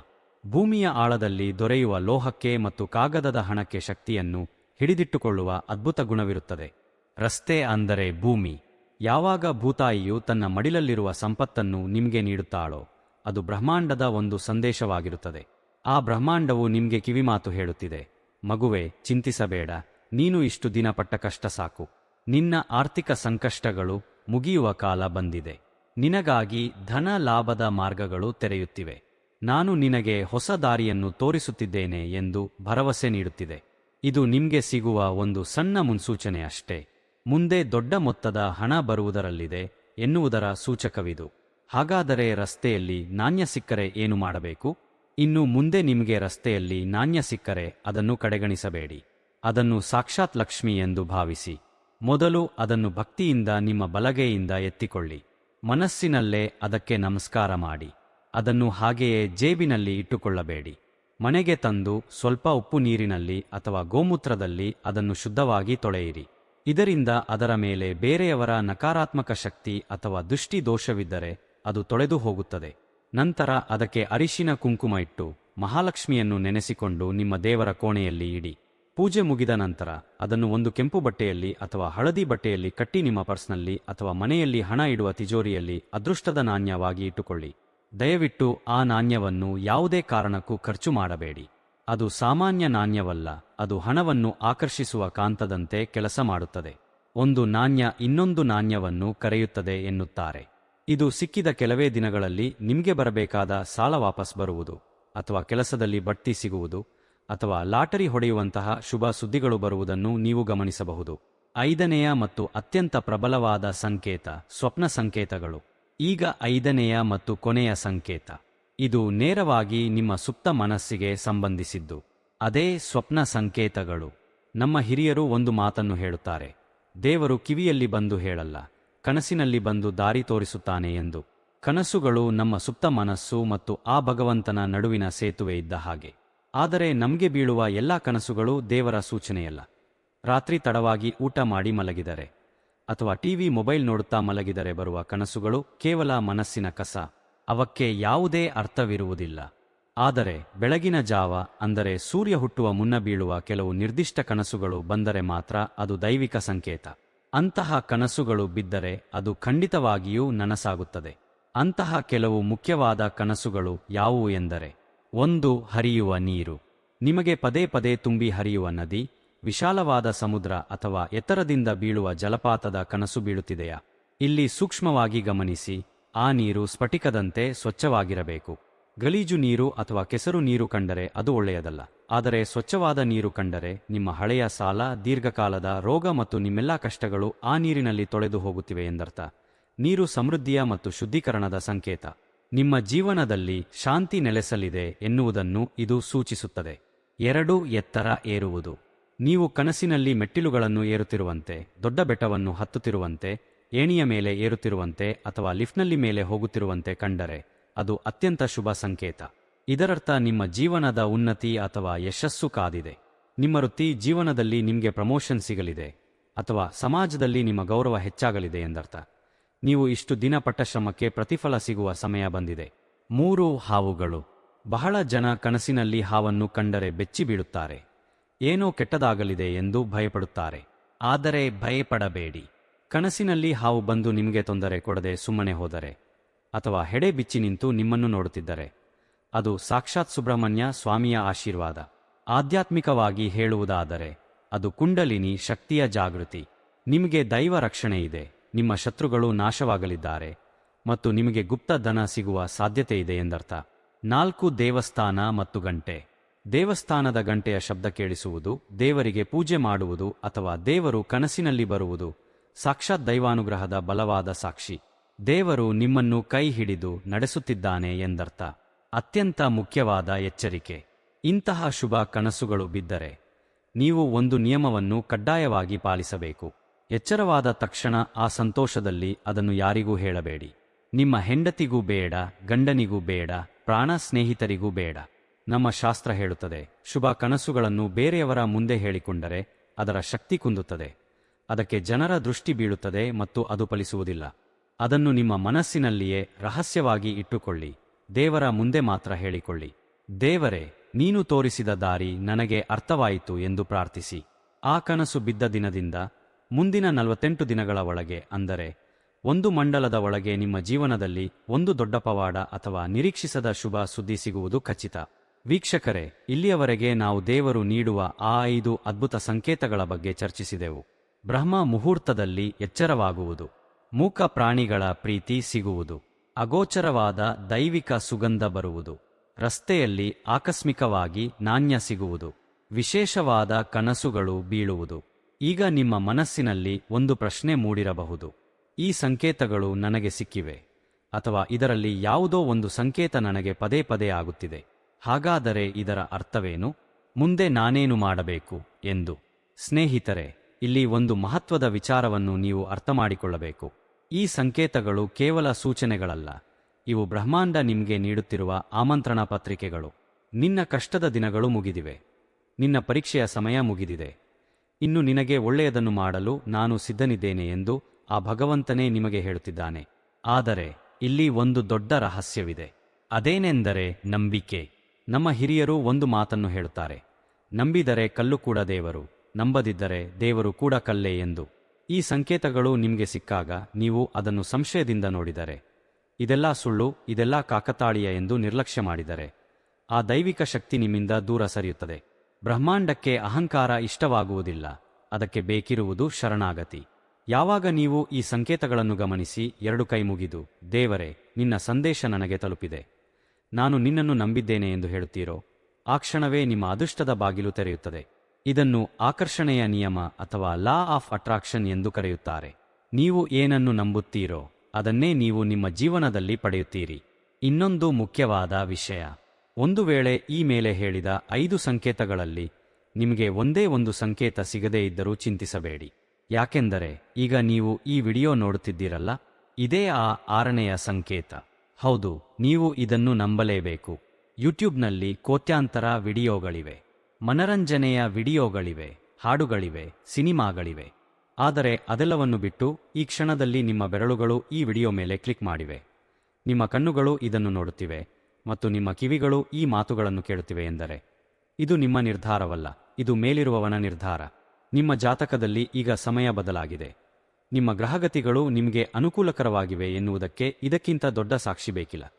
ಭೂಮಿಯ ಆಳದಲ್ಲಿ ದೊರೆಯುವ ಲೋಹಕ್ಕೆ ಮತ್ತು ಕಾಗದದ ಹಣಕ್ಕೆ ಶಕ್ತಿಯನ್ನು ಹಿಡಿದಿಟ್ಟುಕೊಳ್ಳುವ ಅದ್ಭುತ ಗುಣವಿರುತ್ತದೆ. ರಸ್ತೆ ಅಂದರೆ ಭೂಮಿ. ಯಾವಾಗ ಭೂತಾಯಿಯು ತನ್ನ ಮಡಿಲಲ್ಲಿರುವ ಸಂಪತ್ತನ್ನು ನಿಮಗೆ ನೀಡುತ್ತಾಳೋ, ಅದು ಬ್ರಹ್ಮಾಂಡದ ಒಂದು ಸಂದೇಶವಾಗಿರುತ್ತದೆ. ಆ ಬ್ರಹ್ಮಾಂಡವು ನಿಮಗೆ ಕಿವಿಮಾತು ಹೇಳುತ್ತಿದೆ. ಮಗುವೆ, ಚಿಂತಿಸಬೇಡ, ನೀನು ಇಷ್ಟು ದಿನ ಪಟ್ಟ ಕಷ್ಟ ಸಾಕು. ನಿನ್ನ ಆರ್ಥಿಕ ಸಂಕಷ್ಟಗಳು ಮುಗಿಯುವ ಕಾಲ ಬಂದಿದೆ. ನಿನಗಾಗಿ ಧನ ಲಾಭದ ಮಾರ್ಗಗಳು ತೆರೆಯುತ್ತಿವೆ. ನಾನು ನಿನಗೆ ಹೊಸ ದಾರಿಯನ್ನು ತೋರಿಸುತ್ತಿದ್ದೇನೆ ಎಂದು ಭರವಸೆ ನೀಡುತ್ತಿದೆ. ಇದು ನಿಮ್ಗೆ ಸಿಗುವ ಒಂದು ಸಣ್ಣ ಮುನ್ಸೂಚನೆ ಅಷ್ಟೇ. ಮುಂದೆ ದೊಡ್ಡ ಮೊತ್ತದ ಹಣ ಬರುವುದರಲ್ಲಿದೆ ಎನ್ನುವುದರ ಸೂಚಕವಿದು. ಹಾಗಾದರೆ ರಸ್ತೆಯಲ್ಲಿ ನಾಣ್ಯ ಸಿಕ್ಕರೆ ಏನು ಮಾಡಬೇಕು? ಇನ್ನು ಮುಂದೆ ನಿಮಗೆ ರಸ್ತೆಯಲ್ಲಿ ನಾಣ್ಯ ಸಿಕ್ಕರೆ ಅದನ್ನು ಕಡೆಗಣಿಸಬೇಡಿ. ಅದನ್ನು ಸಾಕ್ಷಾತ್ ಲಕ್ಷ್ಮಿ ಎಂದು ಭಾವಿಸಿ. ಮೊದಲು ಅದನ್ನು ಭಕ್ತಿಯಿಂದ ನಿಮ್ಮ ಬಲಗೆಯಿಂದ ಎತ್ತಿಕೊಳ್ಳಿ. ಮನಸ್ಸಿನಲ್ಲೇ ಅದಕ್ಕೆ ನಮಸ್ಕಾರ ಮಾಡಿ. ಅದನ್ನು ಹಾಗೆಯೇ ಜೇಬಿನಲ್ಲಿ ಇಟ್ಟುಕೊಳ್ಳಬೇಡಿ. ಮನೆಗೆ ತಂದು ಸ್ವಲ್ಪ ಉಪ್ಪು ನೀರಿನಲ್ಲಿ ಅಥವಾ ಗೋಮೂತ್ರದಲ್ಲಿ ಅದನ್ನು ಶುದ್ಧವಾಗಿ ತೊಳೆಯಿರಿ. ಇದರಿಂದ ಅದರ ಮೇಲೆ ಬೇರೆಯವರ ನಕಾರಾತ್ಮಕ ಶಕ್ತಿ ಅಥವಾ ದೃಷ್ಟಿ ದೋಷವಿದ್ದರೆ ಅದು ತೊಳೆದು ಹೋಗುತ್ತದೆ. ನಂತರ ಅದಕ್ಕೆ ಅರಿಶಿನ ಕುಂಕುಮ ಇಟ್ಟು ಮಹಾಲಕ್ಷ್ಮಿಯನ್ನು ನೆನೆಸಿಕೊಂಡು ನಿಮ್ಮ ದೇವರ ಕೋಣೆಯಲ್ಲಿ ಇಡಿ. ಪೂಜೆ ಮುಗಿದ ನಂತರ ಅದನ್ನು ಒಂದು ಕೆಂಪು ಬಟ್ಟೆಯಲ್ಲಿ ಅಥವಾ ಹಳದಿ ಬಟ್ಟೆಯಲ್ಲಿ ಕಟ್ಟಿ ನಿಮ್ಮ ಪರ್ಸ್ನಲ್ಲಿ ಅಥವಾ ಮನೆಯಲ್ಲಿ ಹಣ ಇಡುವ ತಿಜೋರಿಯಲ್ಲಿ ಅದೃಷ್ಟದ ನಾಣ್ಯವಾಗಿ ಇಟ್ಟುಕೊಳ್ಳಿ. ದಯವಿಟ್ಟು ಆ ನಾಣ್ಯವನ್ನು ಯಾವುದೇ ಕಾರಣಕ್ಕೂ ಖರ್ಚು ಮಾಡಬೇಡಿ. ಅದು ಸಾಮಾನ್ಯ ನಾಣ್ಯವಲ್ಲ, ಅದು ಹಣವನ್ನು ಆಕರ್ಷಿಸುವ ಕಾಂತದಂತೆ ಕೆಲಸ ಮಾಡುತ್ತದೆ. ಒಂದು ನಾಣ್ಯ ಇನ್ನೊಂದು ನಾಣ್ಯವನ್ನು ಕರೆಯುತ್ತದೆ ಎನ್ನುತ್ತಾರೆ. ಇದು ಸಿಕ್ಕಿದ ಕೆಲವೇ ದಿನಗಳಲ್ಲಿ ನಿಮಗೆ ಬರಬೇಕಾದ ಸಾಲ ವಾಪಸ್ ಬರುವುದು, ಅಥವಾ ಕೆಲಸದಲ್ಲಿ ಬಡ್ತಿ ಸಿಗುವುದು, ಅಥವಾ ಲಾಟರಿ ಹೊಡೆಯುವಂತಹ ಶುಭ ಸುದ್ದಿಗಳು ಬರುವುದನ್ನು ನೀವು ಗಮನಿಸಬಹುದು. ಐದನೆಯ ಮತ್ತು ಅತ್ಯಂತ ಪ್ರಬಲವಾದ ಸಂಕೇತ ಸ್ವಪ್ನ ಸಂಕೇತಗಳು. ಈಗ ಐದನೆಯ ಮತ್ತು ಕೊನೆಯ ಸಂಕೇತ. ಇದು ನೇರವಾಗಿ ನಿಮ್ಮ ಸುಪ್ತ ಮನಸ್ಸಿಗೆ ಸಂಬಂಧಿಸಿದ್ದು. ಅದೇ ಸ್ವಪ್ನ ಸಂಕೇತಗಳು. ನಮ್ಮ ಹಿರಿಯರು ಒಂದು ಮಾತನ್ನು ಹೇಳುತ್ತಾರೆ. ದೇವರು ಕಿವಿಯಲ್ಲಿ ಬಂದು ಹೇಳಲ್ಲ, ಕನಸಿನಲ್ಲಿ ಬಂದು ದಾರಿ ತೋರಿಸುತ್ತಾನೆ ಎಂದು. ಕನಸುಗಳು ನಮ್ಮ ಸುಪ್ತ ಮನಸ್ಸು ಮತ್ತು ಆ ಭಗವಂತನ ನಡುವಿನ ಸೇತುವೆ ಇದ್ದ ಹಾಗೆ. ಆದರೆ ನಮಗೆ ಬೀಳುವ ಎಲ್ಲಾ ಕನಸುಗಳು ದೇವರ ಸೂಚನೆಯಲ್ಲ. ರಾತ್ರಿ ತಡವಾಗಿ ಊಟ ಮಾಡಿ ಮಲಗಿದರೆ, ಅಥವಾ ಟಿವಿ ಮೊಬೈಲ್ ನೋಡುತ್ತಾ ಮಲಗಿದರೆ ಬರುವ ಕನಸುಗಳು ಕೇವಲ ಮನಸ್ಸಿನ ಕಸ. ಅವಕ್ಕೆ ಯಾವುದೇ ಅರ್ಥವಿರುವುದಿಲ್ಲ. ಆದರೆ ಬೆಳಗಿನ ಜಾವ, ಅಂದರೆ ಸೂರ್ಯ ಹುಟ್ಟುವ ಮುನ್ನ ಬೀಳುವ ಕೆಲವು ನಿರ್ದಿಷ್ಟ ಕನಸುಗಳು ಬಂದರೆ ಮಾತ್ರ ಅದು ದೈವಿಕ ಸಂಕೇತ. ಅಂತಹ ಕನಸುಗಳು ಬಿದ್ದರೆ ಅದು ಖಂಡಿತವಾಗಿಯೂ ನನಸಾಗುತ್ತದೆ. ಅಂತಹ ಕೆಲವು ಮುಖ್ಯವಾದ ಕನಸುಗಳು ಯಾವುವು ಎಂದರೆ, ಒಂದು, ಹರಿಯುವ ನೀರು. ನಿಮಗೆ ಪದೇ ಪದೇ ತುಂಬಿ ಹರಿಯುವ ನದಿ, ವಿಶಾಲವಾದ ಸಮುದ್ರ ಅಥವಾ ಎತ್ತರದಿಂದ ಬೀಳುವ ಜಲಪಾತದ ಕನಸು ಬೀಳುತ್ತಿದೆಯಾ? ಇಲ್ಲಿ ಸೂಕ್ಷ್ಮವಾಗಿ ಗಮನಿಸಿ ಆ ನೀರು ಸ್ಫಟಿಕದಂತೆ ಸ್ವಚ್ಛವಾಗಿರಬೇಕು. ಗಲೀಜು ನೀರು ಅಥವಾ ಕೆಸರು ನೀರು ಕಂಡರೆ ಅದು ಒಳ್ಳೆಯದಲ್ಲ. ಆದರೆ ಸ್ವಚ್ಛವಾದ ನೀರು ಕಂಡರೆ ನಿಮ್ಮ ಹಳೆಯ ಸಾಲ, ದೀರ್ಘಕಾಲದ ರೋಗ ಮತ್ತು ನಿಮ್ಮೆಲ್ಲಾ ಕಷ್ಟಗಳು ಆ ನೀರಿನಲ್ಲಿ ತೊಳೆದು ಹೋಗುತ್ತಿವೆ ಎಂದರ್ಥ. ನೀರು ಸಮೃದ್ಧಿಯ ಮತ್ತು ಶುದ್ಧೀಕರಣದ ಸಂಕೇತ. ನಿಮ್ಮ ಜೀವನದಲ್ಲಿ ಶಾಂತಿ ನೆಲೆಸಲಿದೆ ಎನ್ನುವುದನ್ನು ಇದು ಸೂಚಿಸುತ್ತದೆ. ಎರಡು, ಎತ್ತರ ಏರುವುದು. ನೀವು ಕನಸಿನಲ್ಲಿ ಮೆಟ್ಟಿಲುಗಳನ್ನು ಏರುತ್ತಿರುವಂತೆ, ದೊಡ್ಡ ಬೆಟ್ಟವನ್ನು ಹತ್ತುತ್ತಿರುವಂತೆ ಏಣಿಯ ಮೇಲೆ ಏರುತ್ತಿರುವಂತೆ ಅಥವಾ ಲಿಫ್ಟ್ನಲ್ಲಿ ಮೇಲೆ ಹೋಗುತ್ತಿರುವಂತೆ ಕಂಡರೆ ಅದು ಅತ್ಯಂತ ಶುಭ ಸಂಕೇತ. ಇದರರ್ಥ ನಿಮ್ಮ ಜೀವನದ ಉನ್ನತಿ ಅಥವಾ ಯಶಸ್ಸು ಕಾದಿದೆ. ನಿಮ್ಮ ವೃತ್ತಿ ಜೀವನದಲ್ಲಿ ನಿಮಗೆ ಪ್ರಮೋಷನ್ ಸಿಗಲಿದೆ ಅಥವಾ ಸಮಾಜದಲ್ಲಿ ನಿಮ್ಮ ಗೌರವ ಹೆಚ್ಚಾಗಲಿದೆ ಎಂದರ್ಥ. ನೀವು ಇಷ್ಟು ದಿನ ಪಟ್ಟ ಶ್ರಮಕ್ಕೆ ಪ್ರತಿಫಲ ಸಿಗುವ ಸಮಯ ಬಂದಿದೆ. ಮೂರು ಹಾವುಗಳು. ಬಹಳ ಜನ ಕನಸಿನಲ್ಲಿ ಹಾವನ್ನು ಕಂಡರೆ ಬೆಚ್ಚಿ ಬೀಳುತ್ತಾರೆ ಏನೋ ಕೆಟ್ಟದಾಗಲಿದೆ ಎಂದು ಭಯಪಡುತ್ತಾರೆ. ಆದರೆ ಭಯಪಡಬೇಡಿ. ಕನಸಿನಲ್ಲಿ ಹಾವು ಬಂದು ನಿಮಗೆ ತೊಂದರೆ ಕೊಡದೆ ಸುಮ್ಮನೆ ಹೋದರೆ, ಅಥವಾ ಹೆಡೆ ಬಿಚ್ಚಿ ನಿಂತು ನಿಮ್ಮನ್ನು ನೋಡುತ್ತಿದ್ದರೆ, ಅದು ಸಾಕ್ಷಾತ್ ಸುಬ್ರಹ್ಮಣ್ಯ ಸ್ವಾಮಿಯ ಆಶೀರ್ವಾದ. ಆಧ್ಯಾತ್ಮಿಕವಾಗಿ ಹೇಳುವುದಾದರೆ, ಅದು ಕುಂಡಲಿನಿ ಶಕ್ತಿಯ ಜಾಗೃತಿ. ನಿಮಗೆ ದೈವ ರಕ್ಷಣೆ ಇದೆ, ನಿಮ್ಮ ಶತ್ರುಗಳು ನಾಶವಾಗಲಿದ್ದಾರೆ, ಮತ್ತು ನಿಮಗೆ ಗುಪ್ತ ಧನ ಸಿಗುವ ಸಾಧ್ಯತೆ ಇದೆ ಎಂದರ್ಥ. ನಾಲ್ಕು ದೇವಸ್ಥಾನ ಮತ್ತು ಗಂಟೆ. ದೇವಸ್ಥಾನದ ಗಂಟೆಯ ಶಬ್ದ ಕೇಳಿಸುವುದು, ದೇವರಿಗೆ ಪೂಜೆ ಮಾಡುವುದು ಅಥವಾ ದೇವರು ಕನಸಿನಲ್ಲಿ ಬರುವುದು ಸಾಕ್ಷಾತ್ ದೈವಾನುಗ್ರಹದ ಬಲವಾದ ಸಾಕ್ಷಿ. ದೇವರು ನಿಮ್ಮನ್ನು ಕೈ ಹಿಡಿದು ನಡೆಸುತ್ತಿದ್ದಾನೆ ಎಂದರ್ಥ. ಅತ್ಯಂತ ಮುಖ್ಯವಾದ ಎಚ್ಚರಿಕೆ. ಇಂತಹ ಶುಭ ಕನಸುಗಳು ಬಿದ್ದರೆ ನೀವು ಒಂದು ನಿಯಮವನ್ನು ಕಡ್ಡಾಯವಾಗಿ ಪಾಲಿಸಬೇಕು. ಎಚ್ಚರವಾದ ತಕ್ಷಣ ಆ ಸಂತೋಷದಲ್ಲಿ ಅದನ್ನು ಯಾರಿಗೂ ಹೇಳಬೇಡಿ. ನಿಮ್ಮ ಹೆಂಡತಿಗೂ ಬೇಡ, ಗಂಡನಿಗೂ ಬೇಡ, ಪ್ರಾಣ ಸ್ನೇಹಿತರಿಗೂ ಬೇಡ. ನಮ್ಮ ಶಾಸ್ತ್ರ ಹೇಳುತ್ತದೆ, ಶುಭ ಕನಸುಗಳನ್ನು ಬೇರೆಯವರ ಮುಂದೆ ಹೇಳಿಕೊಂಡರೆ ಅದರ ಶಕ್ತಿ ಕುಂದುತ್ತದೆ. ಅದಕ್ಕೆ ಜನರ ದೃಷ್ಟಿ ಬೀಳುತ್ತದೆ ಮತ್ತು ಅದು ಫಲಿಸುವುದಿಲ್ಲ. ಅದನ್ನು ನಿಮ್ಮ ಮನಸ್ಸಿನಲ್ಲಿಯೇ ರಹಸ್ಯವಾಗಿ ಇಟ್ಟುಕೊಳ್ಳಿ. ದೇವರ ಮುಂದೆ ಮಾತ್ರ ಹೇಳಿಕೊಳ್ಳಿ. ದೇವರೇ, ನೀನು ತೋರಿಸಿದ ದಾರಿ ನನಗೆ ಅರ್ಥವಾಯಿತು ಎಂದು ಪ್ರಾರ್ಥಿಸಿ. ಆ ಕನಸು ಬಿದ್ದ ದಿನದಿಂದ, ಮುಂದಿನ ನಲವತ್ತೆಂಟು ದಿನಗಳ ಒಳಗೆ ಅಂದರೆ, ಒಂದು ಮಂಡಲದ ಒಳಗೆ ನಿಮ್ಮ ಜೀವನದಲ್ಲಿ ಒಂದು ದೊಡ್ಡ ಪವಾಡ ಅಥವಾ ನಿರೀಕ್ಷಿಸದ ಶುಭ ಸುದ್ದಿ ಸಿಗುವುದು ಖಚಿತ. ವೀಕ್ಷಕರೇ, ಇಲ್ಲಿಯವರೆಗೆ ನಾವು ದೇವರು ನೀಡುವ ಆ ಐದು ಅದ್ಭುತ ಸಂಕೇತಗಳ ಬಗ್ಗೆ ಚರ್ಚಿಸಿದೆವು. ಬ್ರಹ್ಮ ಮುಹೂರ್ತದಲ್ಲಿ ಎಚ್ಚರವಾಗುವುದು. ಮೂಕ ಪ್ರಾಣಿಗಳ ಪ್ರೀತಿ ಸಿಗುವುದು. ಅಗೋಚರವಾದ ದೈವಿಕ ಸುಗಂಧ ಬರುವುದು. ರಸ್ತೆಯಲ್ಲಿ ಆಕಸ್ಮಿಕವಾಗಿ ನಾಣ್ಯ ಸಿಗುವುದು. ವಿಶೇಷವಾದ ಕನಸುಗಳು ಬೀಳುವುದು. ಈಗ ನಿಮ್ಮ ಮನಸ್ಸಿನಲ್ಲಿ ಒಂದು ಪ್ರಶ್ನೆ ಮೂಡಿರಬಹುದು. ಈ ಸಂಕೇತಗಳು ನನಗೆ ಸಿಕ್ಕಿವೆ. ಅಥವಾ ಇದರಲ್ಲಿ ಯಾವುದೋ ಒಂದು ಸಂಕೇತ ನನಗೆ ಪದೇ ಪದೇ ಆಗುತ್ತಿದೆ. ಹಾಗಾದರೆ ಇದರ ಅರ್ಥವೇನು? ಮುಂದೆ ನಾನೇನು ಮಾಡಬೇಕು? ಎಂದು. ಸ್ನೇಹಿತರೆ ಇಲ್ಲಿ ಒಂದು ಮಹತ್ವದ ವಿಚಾರವನ್ನು ನೀವು ಅರ್ಥಮಾಡಿಕೊಳ್ಳಬೇಕು. ಈ ಸಂಕೇತಗಳು ಕೇವಲ ಸೂಚನೆಗಳಲ್ಲ. ಇವು ಬ್ರಹ್ಮಾಂಡ ನಿಮಗೆ ನೀಡುತ್ತಿರುವ ಆಮಂತ್ರಣ ಪತ್ರಿಕೆಗಳು. ನಿನ್ನ ಕಷ್ಟದ ದಿನಗಳು ಮುಗಿದಿವೆ. ನಿನ್ನ ಪರೀಕ್ಷೆಯ ಸಮಯ ಮುಗಿದಿದೆ. ಇನ್ನು ನಿನಗೆ ಒಳ್ಳೆಯದನ್ನು ಮಾಡಲು ನಾನು ಸಿದ್ಧನಿದ್ದೇನೆ ಎಂದು ಆ ಭಗವಂತನೇ ನಿಮಗೆ ಹೇಳುತ್ತಿದ್ದಾನೆ. ಆದರೆ, ಇಲ್ಲಿ ಒಂದು ದೊಡ್ಡ ರಹಸ್ಯವಿದೆ. ಅದೇನೆಂದರೆ ನಂಬಿಕೆ. ನಮ್ಮ ಹಿರಿಯರು ಒಂದು ಮಾತನ್ನು ಹೇಳುತ್ತಾರೆ. ನಂಬಿದರೆ ಕಲ್ಲು ಕೂಡ ದೇವರು. ನಂಬದಿದ್ದರೆ ದೇವರು ಕೂಡ ಕಲ್ಲೆ ಎಂದು. ಈ ಸಂಕೇತಗಳು ನಿಮಗೆ ಸಿಕ್ಕಾಗ ನೀವು ಅದನ್ನು ಸಂಶಯದಿಂದ ನೋಡಿದರೆ. ಇದೆಲ್ಲ ಸುಳ್ಳು, ಇದೆಲ್ಲ ಕಾಕತಾಳೀಯ ಎಂದು ನಿರ್ಲಕ್ಷ್ಯ ಮಾಡಿದರೆ. ಆ ದೈವಿಕ ಶಕ್ತಿ ನಿಮ್ಮಿಂದ ದೂರ ಸರಿಯುತ್ತದೆ. ಬ್ರಹ್ಮಾಂಡಕ್ಕೆ ಅಹಂಕಾರ ಇಷ್ಟವಾಗುವುದಿಲ್ಲ. ಅದಕ್ಕೆ ಬೇಕಿರುವುದು ಶರಣಾಗತಿ. ಯಾವಾಗ ನೀವು ಈ ಸಂಕೇತಗಳನ್ನು ಗಮನಿಸಿ ಎರಡು ಕೈ ಮುಗಿದು, ದೇವರೇ, ನಿನ್ನ ಸಂದೇಶ ನನಗೆ ತಲುಪಿದೆ. ನಾನು ನಿನ್ನನ್ನು ನಂಬಿದ್ದೇನೆ ಎಂದು ಹೇಳುತ್ತೀರೋ? ಆ ಕ್ಷಣವೇ ನಿಮ್ಮ ಅದೃಷ್ಟದ ಬಾಗಿಲು ತೆರೆಯುತ್ತದೆ. ಇದನ್ನು ಆಕರ್ಷಣೆಯ ನಿಯಮ ಅಥವಾ ಲಾ ಆಫ್ ಅಟ್ರಾಕ್ಷನ್ ಎಂದು ಕರೆಯುತ್ತಾರೆ. ನೀವು ಏನನ್ನು ನಂಬುತ್ತೀರೋ ಅದನ್ನೇ ನೀವು ನಿಮ್ಮ ಜೀವನದಲ್ಲಿ ಪಡೆಯುತ್ತೀರಿ. ಇನ್ನೊಂದು ಮುಖ್ಯವಾದ ವಿಷಯ. ಒಂದು ವೇಳೆ ಈ ಮೇಲೆ ಹೇಳಿದ ಐದು ಸಂಕೇತಗಳಲ್ಲಿ ನಿಮಗೆ ಒಂದೇ ಒಂದು ಸಂಕೇತ ಸಿಗದೇ ಇದ್ದರೂ ಚಿಂತಿಸಬೇಡಿ. ಯಾಕೆಂದರೆ ಈಗ ನೀವು ಈ ವಿಡಿಯೋ ನೋಡುತ್ತಿದ್ದೀರಲ್ಲ, ಇದೇ ಆ ಆರನೆಯ ಸಂಕೇತ. ಹೌದು, ನೀವು ಇದನ್ನು ನಂಬಲೇಬೇಕು. ಯೂಟ್ಯೂಬ್ನಲ್ಲಿ ಕೋಟ್ಯಾಂತರ ವಿಡಿಯೋಗಳಿವೆ. ಮನರಂಜನೆಯ ವಿಡಿಯೋಗಳಿವೆ, ಹಾಡುಗಳಿವೆ, ಸಿನಿಮಾಗಳಿವೆ. ಆದರೆ ಅದೆಲ್ಲವನ್ನು ಬಿಟ್ಟು ಈ ಕ್ಷಣದಲ್ಲಿ ನಿಮ್ಮ ಬೆರಳುಗಳು ಈ ವಿಡಿಯೋ ಮೇಲೆ ಕ್ಲಿಕ್ ಮಾಡಿವೆ. ನಿಮ್ಮ ಕಣ್ಣುಗಳು ಇದನ್ನು ನೋಡುತ್ತಿವೆ ಮತ್ತು ನಿಮ್ಮ ಕಿವಿಗಳು ಈ ಮಾತುಗಳನ್ನು ಕೇಳುತ್ತಿವೆ ಎಂದರೆ, ಇದು ನಿಮ್ಮ ನಿರ್ಧಾರವಲ್ಲ, ಇದು ಮೇಲಿರುವವನ ನಿರ್ಧಾರ. ನಿಮ್ಮ ಜಾತಕದಲ್ಲಿ ಈಗ ಸಮಯ ಬದಲಾಗಿದೆ. ನಿಮ್ಮ ಗ್ರಹಗತಿಗಳು ನಿಮಗೆ ಅನುಕೂಲಕರವಾಗಿವೆ ಎನ್ನುವುದಕ್ಕೆ ಇದಕ್ಕಿಂತ ದೊಡ್ಡ ಸಾಕ್ಷಿ ಬೇಕಿಲ್ಲ.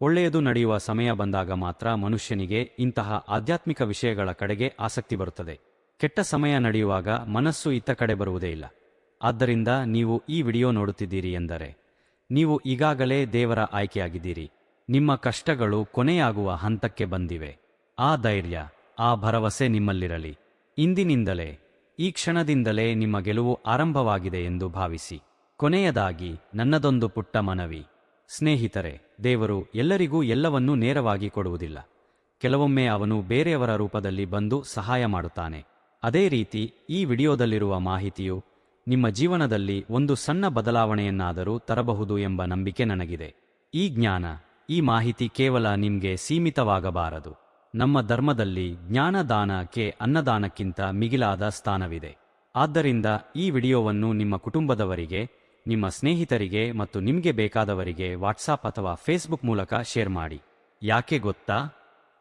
ಒಳ್ಳೆಯದು ನಡೆಯುವ ಸಮಯ ಬಂದಾಗ ಮಾತ್ರ ಮನುಷ್ಯನಿಗೆ ಇಂತಹ ಆಧ್ಯಾತ್ಮಿಕ ವಿಷಯಗಳ ಕಡೆಗೆ ಆಸಕ್ತಿ ಬರುತ್ತದೆ. ಕೆಟ್ಟ ಸಮಯ ನಡೆಯುವಾಗ ಮನಸ್ಸು ಇತ್ತ ಕಡೆ ಬರುವುದೇ ಇಲ್ಲ. ಆದ್ದರಿಂದ ನೀವು ಈ ವಿಡಿಯೋ ನೋಡುತ್ತಿದ್ದೀರಿ ಎಂದರೆ, ನೀವು ಈಗಾಗಲೇ ದೇವರ ಆಯ್ಕೆಯಾಗಿದ್ದೀರಿ. ನಿಮ್ಮ ಕಷ್ಟಗಳು ಕೊನೆಯಾಗುವ ಹಂತಕ್ಕೆ ಬಂದಿವೆ. ಆ ಧೈರ್ಯ, ಆ ಭರವಸೆ ನಿಮ್ಮಲ್ಲಿರಲಿ. ಇಂದಿನಿಂದಲೇ, ಈ ಕ್ಷಣದಿಂದಲೇ ನಿಮ್ಮ ಗೆಲುವು ಆರಂಭವಾಗಿದೆ ಎಂದು ಭಾವಿಸಿ. ಕೊನೆಯದಾಗಿ, ನನ್ನದೊಂದು ಪುಟ್ಟ ಮನವಿ. ಸ್ನೇಹಿತರೆ, ದೇವರು ಎಲ್ಲರಿಗೂ ಎಲ್ಲವನ್ನೂ ನೇರವಾಗಿ ಕೊಡುವುದಿಲ್ಲ. ಕೆಲವೊಮ್ಮೆ ಅವನು ಬೇರೆಯವರ ರೂಪದಲ್ಲಿ ಬಂದು ಸಹಾಯ ಮಾಡುತ್ತಾನೆ. ಅದೇ ರೀತಿ ಈ ವಿಡಿಯೋದಲ್ಲಿರುವ ಮಾಹಿತಿಯು ನಿಮ್ಮ ಜೀವನದಲ್ಲಿ ಒಂದು ಸಣ್ಣ ಬದಲಾವಣೆಯನ್ನಾದರೂ ತರಬಹುದು ಎಂಬ ನಂಬಿಕೆ ನನಗಿದೆ. ಈ ಜ್ಞಾನ, ಈ ಮಾಹಿತಿ ಕೇವಲ ನಿಮಗೆ ಸೀಮಿತವಾಗಬಾರದು. ನಮ್ಮ ಧರ್ಮದಲ್ಲಿ ಜ್ಞಾನದಾನಕ್ಕೆ ಅನ್ನದಾನಕ್ಕಿಂತ ಮಿಗಿಲಾದ ಸ್ಥಾನವಿದೆ. ಆದ್ದರಿಂದ ಈ ವಿಡಿಯೋವನ್ನು ನಿಮ್ಮ ಕುಟುಂಬದವರಿಗೆ ನಿಮ್ಮ ಸ್ನೇಹಿತರಿಗೆ ಮತ್ತು ನಿಮಗೆ ಬೇಕಾದವರಿಗೆ ವಾಟ್ಸಾಪ್ ಅಥವಾ ಫೇಸ್ಬುಕ್ ಮೂಲಕ ಶೇರ್ ಮಾಡಿ. ಯಾಕೆ ಗೊತ್ತಾ?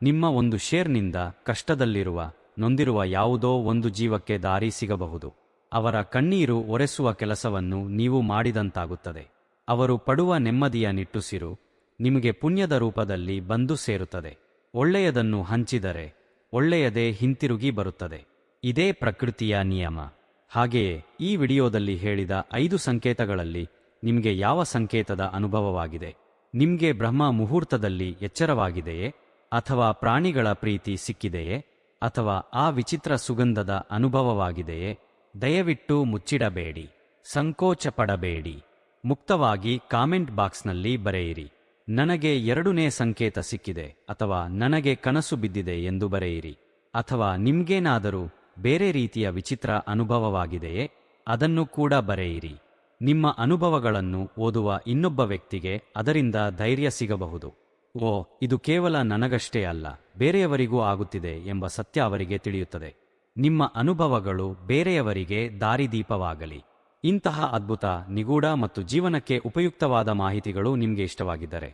ನಿಮ್ಮ ಒಂದು ಶೇರ್ನಿಂದ ಕಷ್ಟದಲ್ಲಿರುವ, ನೊಂದಿರುವ ಯಾವುದೋ ಒಂದು ಜೀವಕ್ಕೆ ದಾರಿ ಸಿಗಬಹುದು. ಅವರ ಕಣ್ಣೀರು ಒರೆಸುವ ಕೆಲಸವನ್ನು ನೀವು ಮಾಡಿದಂತಾಗುತ್ತದೆ. ಅವರು ಪಡುವ ನೆಮ್ಮದಿಯ ನಿಟ್ಟುಸಿರು ನಿಮಗೆ ಪುಣ್ಯದ ರೂಪದಲ್ಲಿ ಬಂದು ಸೇರುತ್ತದೆ. ಒಳ್ಳೆಯದನ್ನು ಹಂಚಿದರೆ ಒಳ್ಳೆಯದೇ ಹಿಂತಿರುಗಿ ಬರುತ್ತದೆ. ಇದೇ ಪ್ರಕೃತಿಯ ನಿಯಮ. ಹಾಗೆಯೇ ಈ ವಿಡಿಯೋದಲ್ಲಿ ಹೇಳಿದ ಐದು ಸಂಕೇತಗಳಲ್ಲಿ ನಿಮಗೆ ಯಾವ ಸಂಕೇತದ ಅನುಭವವಾಗಿದೆ? ನಿಮಗೆ ಬ್ರಹ್ಮ ಮುಹೂರ್ತದಲ್ಲಿ ಎಚ್ಚರವಾಗಿದೆಯೇ? ಅಥವಾ ಪ್ರಾಣಿಗಳ ಪ್ರೀತಿ ಸಿಕ್ಕಿದೆಯೇ? ಅಥವಾ ಆ ವಿಚಿತ್ರ ಸುಗಂಧದ ಅನುಭವವಾಗಿದೆಯೇ? ದಯವಿಟ್ಟು ಮುಚ್ಚಿಡಬೇಡಿ. ಸಂಕೋಚ ಪಡಬೇಡಿ ಮುಕ್ತವಾಗಿ ಕಾಮೆಂಟ್ ಬಾಕ್ಸ್ನಲ್ಲಿ ಬರೆಯಿರಿ. ನನಗೆ ಎರಡನೇ ಸಂಕೇತ ಸಿಕ್ಕಿದೆ ಅಥವಾ ನನಗೆ ಕನಸು ಬಿದ್ದಿದೆ ಎಂದು ಬರೆಯಿರಿ. ಅಥವಾ ನಿಮ್ಗೇನಾದರೂ ಬೇರೆ ರೀತಿಯ ವಿಚಿತ್ರ ಅನುಭವವಾಗಿದೆಯೇ? ಅದನ್ನು ಕೂಡ ಬರೆಯಿರಿ. ನಿಮ್ಮ ಅನುಭವಗಳನ್ನು ಓದುವ ಇನ್ನೊಬ್ಬ ವ್ಯಕ್ತಿಗೆ ಅದರಿಂದ ಧೈರ್ಯ ಸಿಗಬಹುದು. ಓ, ಇದು ಕೇವಲ ನನಗಷ್ಟೇ ಅಲ್ಲ, ಬೇರೆಯವರಿಗೂ ಆಗುತ್ತಿದೆ ಎಂಬ ಸತ್ಯ ಅವರಿಗೆ ತಿಳಿಯುತ್ತದೆ. ನಿಮ್ಮ ಅನುಭವಗಳು ಬೇರೆಯವರಿಗೆ ದಾರಿದೀಪವಾಗಲಿ. ಇಂತಹ ಅದ್ಭುತ, ನಿಗೂಢ ಮತ್ತು ಜೀವನಕ್ಕೆ ಉಪಯುಕ್ತವಾದ ಮಾಹಿತಿಗಳು ನಿಮಗೆ ಇಷ್ಟವಾಗಿದ್ದರೆ,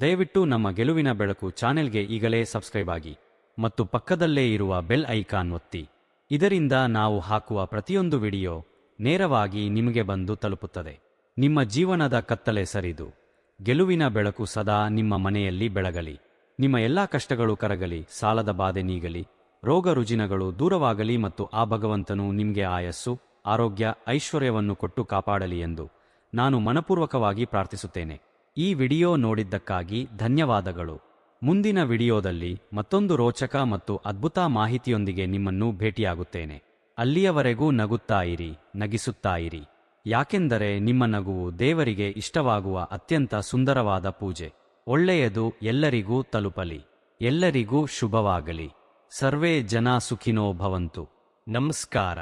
ದಯವಿಟ್ಟು ನಮ್ಮ ಗೆಲುವಿನ ಬೆಳಕು ಚಾನೆಲ್ಗೆ ಈಗಲೇ ಸಬ್ಸ್ಕ್ರೈಬ್ ಆಗಿ ಮತ್ತು ಪಕ್ಕದಲ್ಲೇ ಇರುವ ಬೆಲ್ ಐಕಾನ್ ಒತ್ತಿ. ಇದರಿಂದ ನಾವು ಹಾಕುವ ಪ್ರತಿಯೊಂದು ವಿಡಿಯೋ ನೇರವಾಗಿ ನಿಮಗೆ ಬಂದು ತಲುಪುತ್ತದೆ. ನಿಮ್ಮ ಜೀವನದ ಕತ್ತಲೆ ಸರಿದು, ಗೆಲುವಿನ ಬೆಳಕು ಸದಾ ನಿಮ್ಮ ಮನೆಯಲ್ಲಿ ಬೆಳಗಲಿ. ನಿಮ್ಮ ಎಲ್ಲಾ ಕಷ್ಟಗಳು ಕರಗಲಿ, ಸಾಲದ ಬಾಧೆ ನೀಗಲಿ, ರೋಗ ರುಜಿನಗಳು ದೂರವಾಗಲಿ ಮತ್ತು ಆ ಭಗವಂತನು ನಿಮಗೆ ಆಯಸ್ಸು, ಆರೋಗ್ಯ, ಐಶ್ವರ್ಯವನ್ನು ಕೊಟ್ಟು ಕಾಪಾಡಲಿ ಎಂದು ನಾನು ಮನಪೂರ್ವಕವಾಗಿ ಪ್ರಾರ್ಥಿಸುತ್ತೇನೆ. ಈ ವಿಡಿಯೋ ನೋಡಿದ್ದಕ್ಕಾಗಿ ಧನ್ಯವಾದಗಳು. ಮುಂದಿನ ವಿಡಿಯೋದಲ್ಲಿ ಮತ್ತೊಂದು ರೋಚಕ ಮತ್ತು ಅದ್ಭುತ ಮಾಹಿತಿಯೊಂದಿಗೆ ನಿಮ್ಮನ್ನು ಭೇಟಿಯಾಗುತ್ತೇನೆ. ಅಲ್ಲಿಯವರೆಗೂ ನಗುತ್ತಾ ಇರಿ, ನಗಿಸುತ್ತಾ ಇರಿ. ಯಾಕೆಂದರೆ ನಿಮ್ಮ ನಗುವು ದೇವರಿಗೆ ಇಷ್ಟವಾಗುವ ಅತ್ಯಂತ ಸುಂದರವಾದ ಪೂಜೆ. ಒಳ್ಳೆಯದು ಎಲ್ಲರಿಗೂ ತಲುಪಲಿ, ಎಲ್ಲರಿಗೂ ಶುಭವಾಗಲಿ. ಸರ್ವೇ ಜನ ಸುಖಿನೋ ಭವಂತು. ನಮಸ್ಕಾರ.